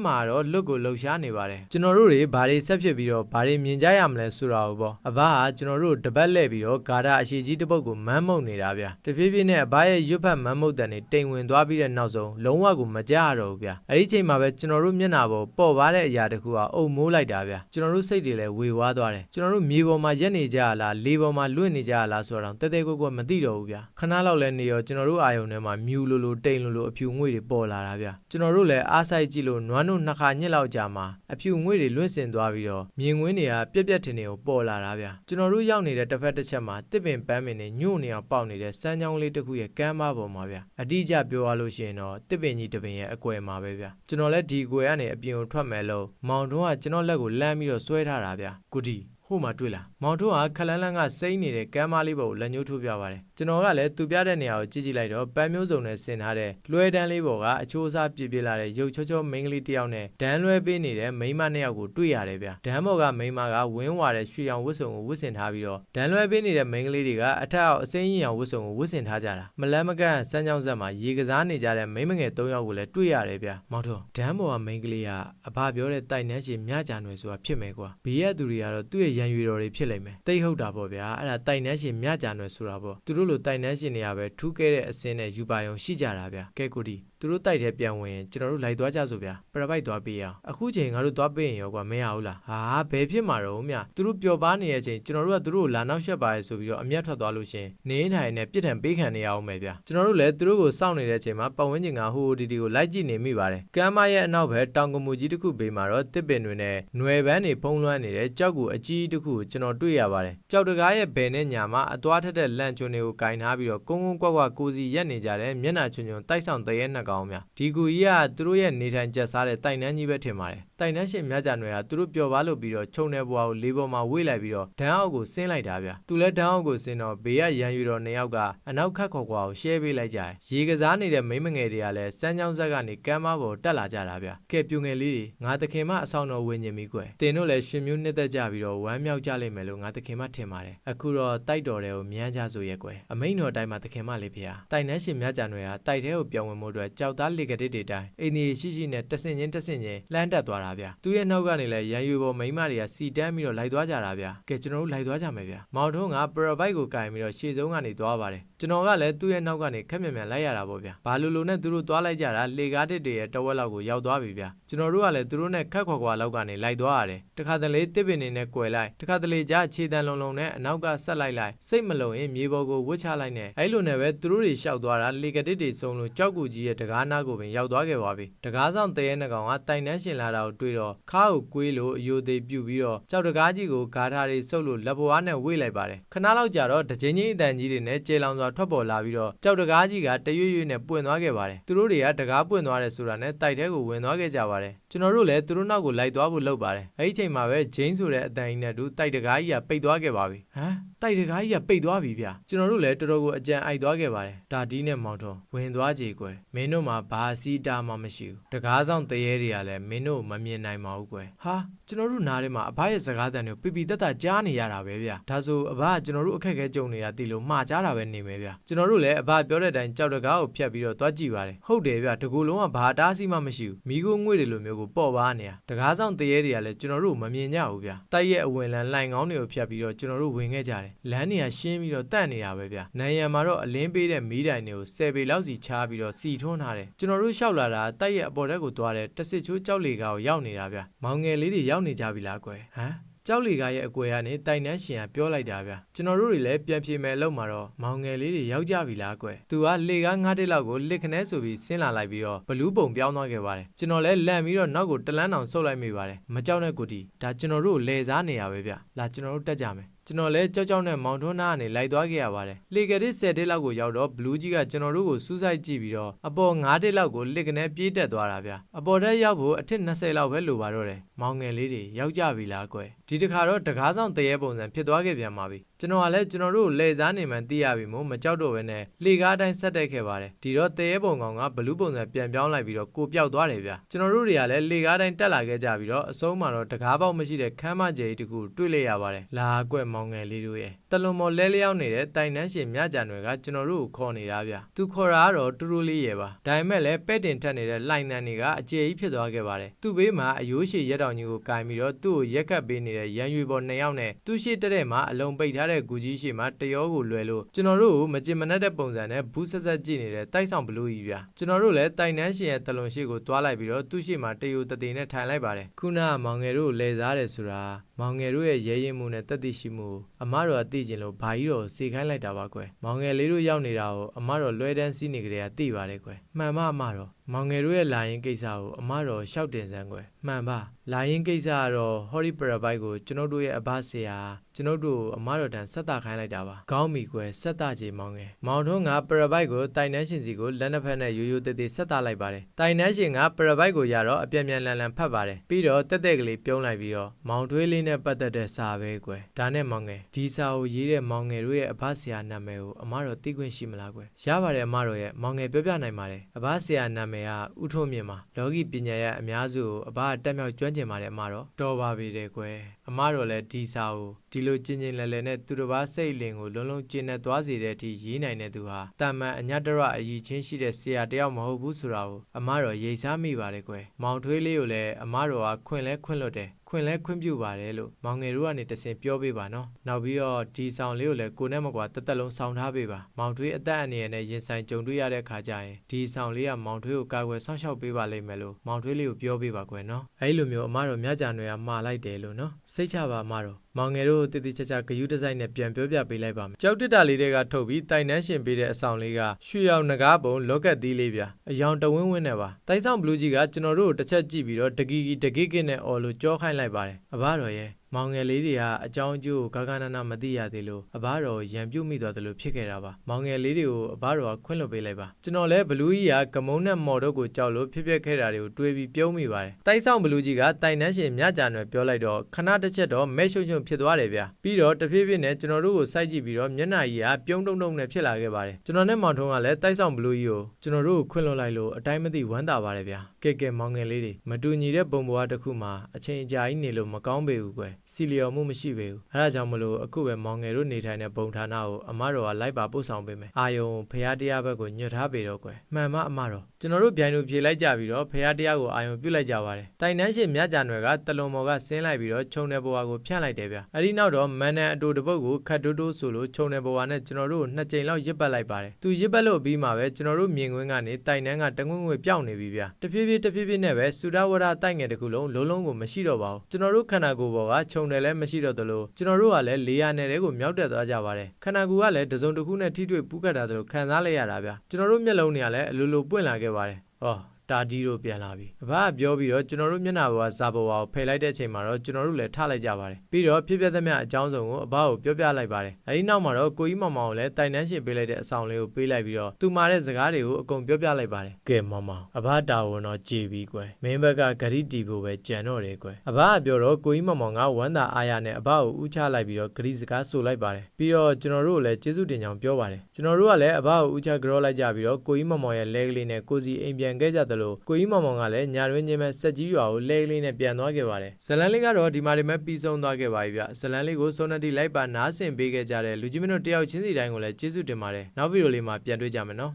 [SPEAKER 1] မှာတော့လွတ်ကိုလှုပ်ရှားနေပါတယ်ကျွန်တော်တို့တွေဘာတွေဆက်ဖြစ်ပြီးတော့ဘာတွေမြင်ကြရမလဲဆိုတာကိုပေါ့အဘကကျွန်တော်တို့တပတ်လှည့်ပြီးတော့ဂါဒအရှိကြီးတစ်ပုတ်ကိုမမ်းမုံနေတာဗျတဖြည်းဖြည်းနဲ့အဘရဲ့ရွတ်ဖတ်မမ်းမုတ်တန်တွေတိမ်ဝင်သွားပြီးတဲ့နောက်ဆုံးလုံးဝကိုမကြရတော့ဘူးဗျအဲ့ဒီချိန်မှာပဲကျွန်တော်တို့မျက်နှာပေါ်ပေါ်ပါတဲ့အရာတစ်ခုကအုံမိုးလိုက်တာဗျကျွန်တော်တို့စိတ်တွေလည်းဝေဝါးသွားတယ်ကျွန်တော်တို့မြေပေါ်မှာရက်နေကြရလားလေပေါ်မှာလွင့်နေကြရလားဆိုတော့တဲတဲကိုကိုမသိတော့ဘူးဗျခဏလောက်လဲနေရောကျွန်တော်တို့အာယုံထဲမှာမြူလိုလိုတိမ်လိုလိုအဖြူငွေ့တွေပေါ်လာတာဗျကျွန်တော်တို့လည်းအားဆိုင်ကြည့်လို့နွားတို့နှစ်ခါညစ်လောက်ကြာမှာအဖြူငွေ့တွေလွင့်စင်သွားပြီးတော့မြင်ကွင်းတွေကပြက်ပြက်ထင်ထင်ကိုပေါ်လာတာဗျကျွန်တော်တို့ရောက်နေတဲ့တစ်ဖက်တစ်ချက်မှာတစ်ပင်ပန်းပင်တွေညို့နေအောင်ပေါက်နေတဲ့စမ်းချောင်းလေးတစ်ခုရဲ့ကမ်းမပေါ်မှာဗျအတိအကျပြောရလို့ရှိရင်တော့တစ်ပင်ကြီးတစ်ပင်ရဲ့အကွယ်မှာပဲဗျကျွန်တော်လည်းဒီအကွယ်ကနေအပြင်ကိုထွက်မယ်လို့မောင်တုံးကကျွန်တော်လက်ကိုလှမ်းပြီးတော့ဆွဲထားတာဗျကုတီဟိုမှာတွေ့လားမောင်တို့ကခလန်းလန်းကစိမ့်နေတဲ့ကမ်းမလေးပေါ်ကိုလက်ညှိုးထိုးပြပါတယ်ကျွန်တော်ကလည်းသူပြတဲ့နေရာကိုကြည့်ကြည့်လိုက်တော့ပန်းမျိုးစုံနဲ့ဆင်ထားတဲ့လွှဲတန်းလေးပေါ်ကအချိုးအစားပြပြလာတဲ့ရုပ်ချောချောမိန်းကလေးတစ်ယောက်နဲ့ဒန်းလွှဲပေးနေတဲ့မိန်းမနှစ်ယောက်ကိုတွေ့ရတယ်ဗျဒန်းပေါ်ကမိန်းမကဝင်းဝါတဲ့ရွှေရောင်ဝတ်စုံကိုဝတ်ဆင်ထားပြီးတော့ဒန်းလွှဲပေးနေတဲ့မိန်းကလေးတွေကအထက်အောက်အစိမ်းရင်ရောင်ဝတ်စုံကိုဝတ်ဆင်ထားကြတာမလန်းမကန့်စမ်းကြောင်းဆက်မှာရေကစားနေကြတဲ့မိန်းမငယ်၃ယောက်ကိုလည်းတွေ့ရတယ်ဗျမောင်တို့ဒန်းပေါ်ကမိန်းကလေးကအဘပြောတဲ့တိုက်နှန်းရှင်မြကြံွယ်ဆိုတာဖြစ်မယ်ကွာဘေးရသူတွေကတော့သူ့ရဲ့ရန်ရွေတော်တွေဖြစ်လိမ့်မယ်တိတ်ဟုတ်တာပေါ့ဗျာအဲ့ဒါတိုက်နှန်းရှင်မြကြံွယ်ဆိုတာပေါ့သူတို့လိုတိုက်နှန်းရှင်တွေကပဲထူးခဲ့တဲ့အစင်းနဲ့ယူပါယုံရှိကြတာဗျာကဲကိုဒီ သူတို့တိုက်တဲ့ပြန်ဝင်ရင်ကျွန်တော်တို့လိုက်သွားကြဆိုဗျာပရပိုက်သွားပေးရအောင်အခုချိန်ငါတို့သွားပေးရင်ရောကွာမရဘူးလားဟာဘယ်ဖြစ်မှာတော့မြသူတို့ပျော်ပါနေတဲ့အချိန်ကျွန်တော်တို့ကသူတို့ကိုလာနောက်ရှက်ပါရဲဆိုပြီးတော့အမျက်ထွက်သွားလို့ရှင်နေထိုင်နဲ့ပြစ်ဒဏ်ပေးခံနေရအောင်မယ်ဗျာကျွန်တော်တို့လည်းသူတို့ကိုစောင့်နေတဲ့အချိန်မှာပတ်ဝန်းကျင်ကဟိုဟိုဒီဒီကိုလိုက်ကြည့်နေမိပါတယ်ကမ်းမရဲ့အနောက်ဘက်တောင်ကမူကြီးတစ်ခုဘေးမှာတော့တစ်ပင်တွေနဲ့ຫນွယ်ပန်းတွေဖုံးလွှမ်းနေတဲ့ကြောက်ကူအကြီးတစ်ခုကိုကျွန်တော်တွေ့ရပါတယ်ကြောက်တကားရဲ့ဘယ်နဲ့ညာမှာအသွားထက်တဲ့လန့်ချွန်းတွေကိုကင်ထားပြီးတော့ကုန်းကုန်းကွက်ကွက်ကိုစီရက်နေကြတဲ့မျက်နှာချွန်းချွန်းတိုက်ဆောင်တရဲနှစ်ကောင်များဒီကူကြီးကသူတို့ရဲ့နေထိုင်ကြက်စားတဲ့တိုင်နှန်းကြီးပဲထင်ပါတယ်တိုင်နှန်းရှင်မြကြနွယ်ကသူတို့ပျော်ပါလို့ပြီးတော့ခြုံတဲ့ဘွားကိုလေးပေါ်မှာဝေ့လိုက်ပြီးတော့ဒန်းအောက်ကိုဆင်းလိုက်တာဗျသူလည်းဒန်းအောက်ကိုဆင်းတော့ဘေးကရန်ယူတော်နှစ်ယောက်ကအနောက်ခတ်ခေါ်ကွာကိုရှဲပေးလိုက်ကြတယ်ရေကစားနေတဲ့မိမငယ်တွေကလည်းစမ်းချောင်းဆက်ကနေကမ်းမပေါ်တက်လာကြတာဗျကဲပြူငယ်လေးတွေငါတခင်မအဆောင်တော်ဝင်ញင်ပြီကွယ်တင်တို့လည်းရှင်မျိုးနှစ်သက်ကြပြီးတော့ဝမ်းမြောက်ကြလိမ့်မယ်လို့ငါတခင်မထင်ပါတယ်အခုတော့တိုက်တော်တွေကိုမြန်းကြဆိုရဲ့ကွယ်အမိန်တော်တိုင်းမှာတခင်မလေးဖေဟာတိုင်နှန်းရှင်မြကြနွယ်ကတိုက်တဲ့ကိုပြောင်းဝင်မှုအတွက်ကြောက်သားလေကတစ်တွေတိုင်းအိမ်ဒီရှိရှိနဲ့တဆင်ချင်းတဆင်ချင်းလှမ်းတက်သွားတာဗျသူရဲ့နောက်ကနေလည်းရန်ယူပေါ်မိန်းမတွေကစီတန်းပြီးတော့လိုက်သွားကြတာဗျကဲကျွန်တော်တို့လိုက်သွားကြမယ်ဗျမောင်ထုံးကပရဘိုက်ကိုကင်ပြီးတော့ရှေ့ဆုံးကနေသွားပါတယ် ကျွန်တော်ကလည်းသူ့ရဲ့နောက်ကနေခက်မြန်မြန်လိုက်ရတာပေါ့ဗျဘာလိုလိုနဲ့သူတို့သွားလိုက်ကြတာလေကားတစ်တွေရဲ့တဝက်လောက်ကိုရောက်သွားပြီဗျကျွန်တော်တို့ကလည်းသူတို့နဲ့ခက်ခွာခွာလောက်ကနေလိုက်သွားရတယ်တခါတလေတစ်ပင်နေနဲ့ကွယ်လိုက်တခါတလေကြားခြေတန်လုံလုံနဲ့အနောက်ကဆက်လိုက်လိုက်စိတ်မလုံရင်မြေပေါ်ကိုဝှက်ချလိုက်နဲ့အဲ့လိုနဲ့ပဲသူတို့တွေရှောက်သွားတာလေကတစ်တွေစုံလို့ကြောက်ကူကြီးရဲ့တကားနာကိုပင်ရောက်သွားခဲ့ပါပြီတကားဆောင်တရဲနှကောင်ကတိုင်နှန်းရှင်လာတာကိုတွေ့တော့ခါကိုကွေးလို့အယိုသေးပြုတ်ပြီးတော့ကြောက်တကားကြီးကိုဂါထာတွေဆုပ်လို့လက်ပွားနဲ့ဝေ့လိုက်ပါတယ်ခဏလောက်ကြာတော့တကြိမ်ကြီးအတန်ကြီးတွေနဲ့ကျေလောင်စွာထွက်ပေါ်လာပြီးတော့ကြောက်တကားကြီးကတရွရွနဲ့ပွင့်သွားခဲ့ပါတယ်သူတို့တွေကတကားပွင့်သွားတယ်ဆိုတာနဲ့တိုက်ထဲကိုဝင်သွားခဲ့ကြပါတယ် ကျွန်တော်တို့လည်းသူတို့နောက်ကိုလိုက်သွားဖို့လုပ်ပါတယ်အဲ့ဒီချိန်မှာပဲဂျိန်းဆိုတဲ့အတန်ကြီးနဲ့တူတိုက်တကားကြီးကပိတ်သွားခဲ့ပါပြီဟမ်တိုက်တကားကြီးကပိတ်သွားပြီဗျကျွန်တော်တို့လည်းတော်တော်ကိုအကြံအိုက်သွားခဲ့ပါတယ်ဒါဒီနဲ့မောင်တော်ဝင်သွားကြည်ကွယ်မင်းတို့မှာဘာအစီတာမှမရှိဘူးတကားဆောင်တရေတွေကလည်းမင်းတို့မမြင်နိုင်ပါဘူးကွယ်ဟာကျွန်တော်တို့နားထဲမှာအဘရဲ့စကားတန်တွေကိုပြပြတတ်တကြားနေရတာပဲဗျဒါဆိုအဘကကျွန်တော်တို့အခက်အခဲကြုံနေတာတီလို့မှားကြတာပဲနေမယ်မယ်ဗျကျွန်တော်တို့လည်းအဘပြောတဲ့အတိုင်းကြောက်တကားကိုဖြတ်ပြီးတော့သွားကြည့်ပါတယ်ဟုတ်တယ်ဗျတကူလုံးကဘာတားဆီးမှမရှိဘူးမိခိုးငွေတွေလိုမျိုးကိုပေါ့ပါနေတာတကားဆောင်တရေတွေကလည်းကျွန်တော်တို့မမြင်ကြဘူးဗျတိုက်ရဲ့အဝင်လန်လိုင်ကောင်းတွေကိုဖြတ်ပြီးတော့ကျွန်တော်တို့ဝင်ခဲ့ကြတယ်လမ်းတွေကရှင်းပြီးတော့တန့်နေတာပဲဗျနိုင်ရန်မှာတော့အလင်းပေးတဲ့မီးတိုင်တွေကို10ပေလောက်စီချားပြီးတော့စီထွန်းထားတယ်ကျွန်တော်တို့လျှောက်လာတာတိုက်ရဲ့အပေါ်တက်ကိုသွားတဲ့တစစ်ချိုးကြောက်လေကားကိုရောက်နေတာဗျမောင်ငယ်လေးတွေရောက်နေကြပြီလားကွယ်ဟမ် ကြောက်လီကားရဲ့အကွယ်ကနေတိုင်နှန်းရှင်ကပြောလိုက်တာဗျကျွန်တော်တို့တွေလည်းပြန်ပြေမယ်လို့မှာတော့မောင်ငယ်လေးတွေရောက်ကြပြီလားကွယ်သူကလေကားငါးတက်လောက်ကိုလစ်ခနဲဆိုပြီးဆင်းလာလိုက်ပြီးတော့ဘလူးပုံပြောင်းသွားခဲ့ပါတယ်ကျွန်တော်လည်းလန့်ပြီးတော့နောက်ကိုတလန်းတောင်ဆုတ်လိုက်မိပါတယ်မကြောက်နဲ့ကိုတီဒါကျွန်တော်တို့လဲစားနေရပဲဗျလာကျွန်တော်တို့တက်ကြမယ်ကျွန်တော်လည်းကြောက်ကြောက်နဲ့မောင်ထွန်းနာကနေလိုက်သွားခဲ့ရပါတယ်။လေကရစ်10တက်လောက်ကိုရောက်တော့ဘလူးကြီးကကျွန်တော်တို့ကိုစူးစိုက်ကြည့်ပြီးတော့အပေါ်9တက်လောက်ကိုလစ်ကနေပြေးတက်သွားတာဗျ။အပေါ်တက်ရောက်ဖို့အထစ်20လောက်ပဲလိုပါတော့တယ်။မောင်ငယ်လေးတွေရောက်ကြပြီလားကွယ်။ ဒီတခါတော့တကားဆောင်တရေပုံစံဖြစ်သွားခဲ့ပြန်ပါပြီ။ကျွန်တော်ကလည်းကျွန်တော်တို့ကိုလဲစားနေမှန်းသိရပြီမို့မကြောက်တော့ဘဲနဲ့လေကားတိုင်းဆက်တက်ခဲ့ပါတယ်။ဒီတော့တရေပုံကောင်ကဘလူးပုံစံပြန်ပြောင်းလိုက်ပြီးတော့ကိုပြောက်သွားတယ်ဗျ။ကျွန်တော်တို့တွေကလည်းလေကားတိုင်းတက်လာခဲ့ကြပြီးတော့အဆုံးမှာတော့တကားပေါက်မရှိတဲ့ခမ်းမကျဲကြီးတခုတွေ့လိုက်ရပါတယ်။လာကွက်မောင်ငယ်လေးတို့ရဲ့ တလွန်မော်လဲလျောင်းနေတဲ့တိုင်နှန်းရှင်မြကြံတွေကကျွန်တော်တို့ကိုခေါ်နေတာဗျ။သူခေါ်တာကတော့တူတူလေးရဲ့ပါ။ဒါပေမဲ့လည်းပဲ့တင်ထက်နေတဲ့လိုင်နန်တွေကအကျေကြီးဖြစ်သွားခဲ့ပါတယ်။သူ့ဘေးမှာအယိုးရှည်ရက်တောင်ကြီးကိုကင်ပြီးတော့သူ့ကိုရက်ခတ်ပေးနေတဲ့ရန်ရွေပေါ်နှစ်ယောက်နဲ့သူ့ရှိတက်တဲ့မှာအလုံးပိတ်ထားတဲ့ဂူကြီးရှိမှာတရောကိုလွယ်လို့ကျွန်တော်တို့ကိုမကြင်မနှက်တဲ့ပုံစံနဲ့ဘူးဆက်ဆက်ကြည့်နေတဲ့တိုက်ဆောင်ဘလူးကြီးဗျ။ကျွန်တော်တို့လည်းတိုင်နှန်းရှင်ရဲ့တလွန်ရှိကိုတွားလိုက်ပြီးတော့သူ့ရှိမှာတယူတသေးနဲ့ထိုင်လိုက်ပါတယ်။ခုနကမောင်ငယ်တို့ကိုလဲစားတယ်ဆိုတာမောင်ငယ်တို့ရဲ့ရဲရင်မှုနဲ့တက်သိရှိမှုကိုအမတို့ကသိကျင်လို့ဘာကြီးတော့စေခိုင်းလိုက်တာပါကွယ်မောင်ငယ်လေးတို့ရောက်နေတာကိုအမတို့လွဲတန်းစီးနေကြတဲ့ကသိပါတယ်ကွယ်မှန်ပါအမတော့မောင်ငယ်တို့ရဲ့လာရင်ကိစ္စကိုအမတော်ရှောက်တင်စမ်းကွယ်မှန်ပါလာရင်ကိစ္စကတော့ဟော်ရီပရဘိုက်ကိုကျွန်တော်တို့ရဲ့အဘဆရာကျွန်တော်တို့အမတော်တန်ဆက်တာခိုင်းလိုက်တာပါကောင်းပြီကွယ်ဆက်တာကြီးမောင်ငယ်မောင်ထုံးကပရဘိုက်ကိုတိုင်နှန်းရှင်စီကိုလက်နှစ်ဖက်နဲ့ရိုးရိုးသေးသေးဆက်တာလိုက်ပါတယ်တိုင်နှန်းရှင်ကပရဘိုက်ကိုရတော့အပြက်မြန်လန်လန်ဖတ်ပါတယ်ပြီးတော့တက်တက်ကလေးပြုံးလိုက်ပြီးတော့မောင်ထွေးလေးနဲ့ပတ်သက်တဲ့စာပဲကွယ်ဒါနဲ့မောင်ငယ်ဒီစာကိုရေးတဲ့မောင်ငယ်တို့ရဲ့အဘဆရာနာမည်ကိုအမတော်သိခွင့်ရှိမလားကွယ်ရပါတယ်အမတော်ရဲ့မောင်ငယ်ပြောပြနိုင်ပါတယ်အဘဆရာနာမည်ကဥထုံးမြင့်ပါလောကီပညာရဲ့အများစုကိုအဘကတက်မြောက်ကျွမ်းကျင်ပါတယ်အမတော်တော်ပါပြီတဲ့ကွယ်အမတော်လည်းဒီစာကိုဒီလိုကျင်ကျင်လည်လည်နဲ့သူတစ်ပါးစိတ်လင်ကိုလုံးလုံးကျင်နဲ့သွားစေတဲ့အထိရေးနိုင်တဲ့သူဟာတာမန်အညတရအည်ချင်းရှိတဲ့ဆရာတယောက်မဟုတ်ဘူးဆိုတာကိုအမတော်ရိပ်စားမိပါတယ်ကွယ်မောင်ထွေးလေးကိုလည်းအမတော်ကခွင့်လဲခွင့်လွတ်တယ် ခွင့်လဲခွင့်ပြုပါတယ်လို့မောင်ငယ်တို့ကနေတဆင်ပြောပေးပါနော်နောက်ပြီးတော့ဒီဆောင်လေးကိုလည်းကိုနဲ့မကွာတက်တက်လုံးဆောင်ထားပေးပါမောင်ထွေးအသက်အန္တရာယ်နဲ့ရင်ဆိုင်ကြုံတွေ့ရတဲ့ခါကျရင်ဒီဆောင်လေးကမောင်ထွေးကိုကာကွယ်ဆောင်ရှောက်ပေးပါလိမ့်မယ်လို့မောင်ထွေးလေးကိုပြောပေးပါကွယ်နော်အဲ့လိုမျိုးအမတော်မြကြံတွေကမှားလိုက်တယ်လို့နော်စိတ်ချပါအမတော် မောင်ငယ်တို့တည်တည်ချာချာဂယုဒီဇိုင်းနဲ့ပြန်ပြောပြပေးလိုက်ပါမယ်ကြောက်တစ်တာလေးတွေကထုတ်ပြီးတိုင်နှန်းရှင်ပေးတဲ့အဆောင်လေးကရွှေရောင်ငကားပုံလော့ကတ်သီးလေးဗျအယောင်တဝင်းဝင်းနဲ့ပါတိုက်ဆောင်ဘလူးကြီးကကျွန်တော်တို့ကိုတစ်ချက်ကြည့်ပြီးတော့တကီကီတကိကိနဲ့အော်လို့ကြောခိုင်းလိုက်ပါတယ်အဘတော်ရဲ့ မောင်ငယ်လေးတွေကအကြောင်းအကျိုးကိုဂါဂနာနာမသိရသေးလို့အဘတော်ရံပြုတ်မိသွားတယ်လို့ဖြစ်ခဲ့တာပါမောင်ငယ်လေးတွေကိုအဘတော်ကခွင့်လွှတ်ပေးလိုက်ပါကျွန်တော်လည်းဘလူးကြီးကကမုံနဲ့မော်တို့ကိုကြောက်လို့ဖြစ်ပျက်ခဲ့တာတွေကိုတွေးပြီးပြုံးမိပါတယ်တိုက်ဆောင်ဘလူးကြီးကတိုင်နှန်းရှင်မြကြံတွေပြောလိုက်တော့ခဏတစ်ချက်တော့မဲရှုံရှုံဖြစ်သွားတယ်ဗျပြီးတော့တဖြည်းဖြည်းနဲ့ကျွန်တော်တို့ကိုစိုက်ကြည့်ပြီးတော့မျက်နှာကြီးကပြုံးတုံတုံနဲ့ဖြစ်လာခဲ့ပါတယ်ကျွန်တော်နဲ့မောင်ထုံးကလည်းတိုက်ဆောင်ဘလူးကြီးကိုကျွန်တော်တို့ကိုခွင့်လွှတ်လိုက်လို့အတိုင်းမသိဝမ်းသာပါတယ်ဗျကဲကဲမောင်ငယ်လေးတွေမတူညီတဲ့ပုံပေါ်တစ်ခုမှာအချိန်အကြာကြီးနေလို့မကောင်းပေဘူးကွယ်စီလျော်မှုမရှိပေဘူးအဲဒါကြောင့်မလို့အခုပဲမောင်ငယ်တို့နေထိုင်တဲ့ပုံဌာနကိုအမတော်ကလိုက်ပါပို့ဆောင်ပေးမယ်အာယုံဖရာတရားဘက်ကိုညွတ်ထားပေတော့ကွယ်မှန်မအမတော်ကျွန်တော်တို့ဗျိုင်းတို့ဖြေလိုက်ကြပြီးတော့ဖရာတရားကိုအာယုံပြုတ်လိုက်ကြပါတယ်တိုင်နှန်းရှင်မြကြံတွေကတလွန်မော်ကဆင်းလိုက်ပြီးတော့ခြုံတဲ့ဘဝကိုဖြန့်လိုက်တယ်ဗျအဲဒီနောက်တော့မန်နန်အတူတပုတ်ကိုခတ်တိုးတိုးဆိုလို့ခြုံတဲ့ဘဝနဲ့ကျွန်တော်တို့နှစ်ကြိမ်လောက်ရစ်ပတ်လိုက်ပါတယ်သူရစ်ပတ်လို့ပြီးမှပဲကျွန်တော်တို့မြင်ကွင်းကနေတိုင်နှန်းကတငွေ့ငွေ့ပြောင်းနေပြီဗျတဖြည်းဖြည်းတဖြည်းဖြည်းနဲ့ပဲစူဒဝရတိုက်ငယ်တစ်ခုလုံးလုံးလုံးကိုမရှိတော့ပါဘူးကျွန်တော်တို့ခန္ဓာကိုယ်ပေါ်ကခြုံတယ်လည်းမရှိတော့သလိုကျွန်တော်တို့ကလည်းလေယာနယ်တွေကိုမြောက်တက်သွားကြပါတယ်ခန္ဓာကိုယ်ကလည်းတစုံတစ်ခုနဲ့ထိတွေ့ပူးကတ်တာသလိုခံစားလိုက်ရတာဗျကျွန်တော်တို့မျက်လုံးတွေကလည်းအလိုလိုပွင့်လာခဲ့ပါတယ်ဟော တာဒီတို့ပြန်လာပြီအဘကပြောပြီးတော့ကျွန်တော်တို့မျက်နှာပေါ်ကစာပေါ်ကိုဖယ်လိုက်တဲ့အချိန်မှာတော့ကျွန်တော်တို့လည်းထလိုက်ကြပါတယ်ပြီးတော့ဖြစ်ပျက်သမျှအကြောင်းစုံကိုအဘကိုပြောပြလိုက်ပါတယ်အဲဒီနောက်မှာတော့ကိုကြီးမောင်မောင်ကိုလည်းတိုင်တန်းရှင်ပေးလိုက်တဲ့အဆောင်လေးကိုပေးလိုက်ပြီးတော့သူမာတဲ့စကားတွေကိုအကုန်ပြောပြလိုက်ပါတယ်ကဲမောင်မောင်အဘတာဝန်တော့ကြည်ပြီးကွယ်မင်းဘက်ကဂရိတီဖို့ပဲကြံတော့တယ်ကွယ်အဘကပြောတော့ကိုကြီးမောင်မောင်ကဝမ်းသာအားရနဲ့အဘကိုဥချလိုက်ပြီးတော့ဂရိစကားဆိုလိုက်ပါတယ်ပြီးတော့ကျွန်တော်တို့လည်းကျေးဇူးတင်ကြောင်းပြောပါတယ်ကျွန်တော်တို့ကလည်းအဘကိုဥချကြောလိုက်ကြပြီးတော့ကိုကြီးမောင်မောင်ရဲ့လဲကလေးနဲ့ကိုစီအိမ်ပြန်ခဲ့ကြသတယ်လို့ကိုကြီးမောင်မောင်ကလည်းညာတွင်ချင်းမဲ့ဆက်ကြီးရွာကိုလဲကလေးနဲ့ပြန်သွားခဲ့ပါတယ်ဇလန်လေးကတော့ဒီမှာဒီမဲ့ပြီးဆုံးသွားခဲ့ပါပြီဗျဇလန်လေးကိုစုံနတီလိုက်ပါနားဆင်ပေးခဲ့ကြတဲ့လူကြီးမင်းတို့တယောက်ချင်းစီတိုင်းကိုလည်းကျေးဇူးတင်ပါတယ်နောက်ဗီဒီယိုလေးမှာပြန်တွေ့ကြမယ်နော်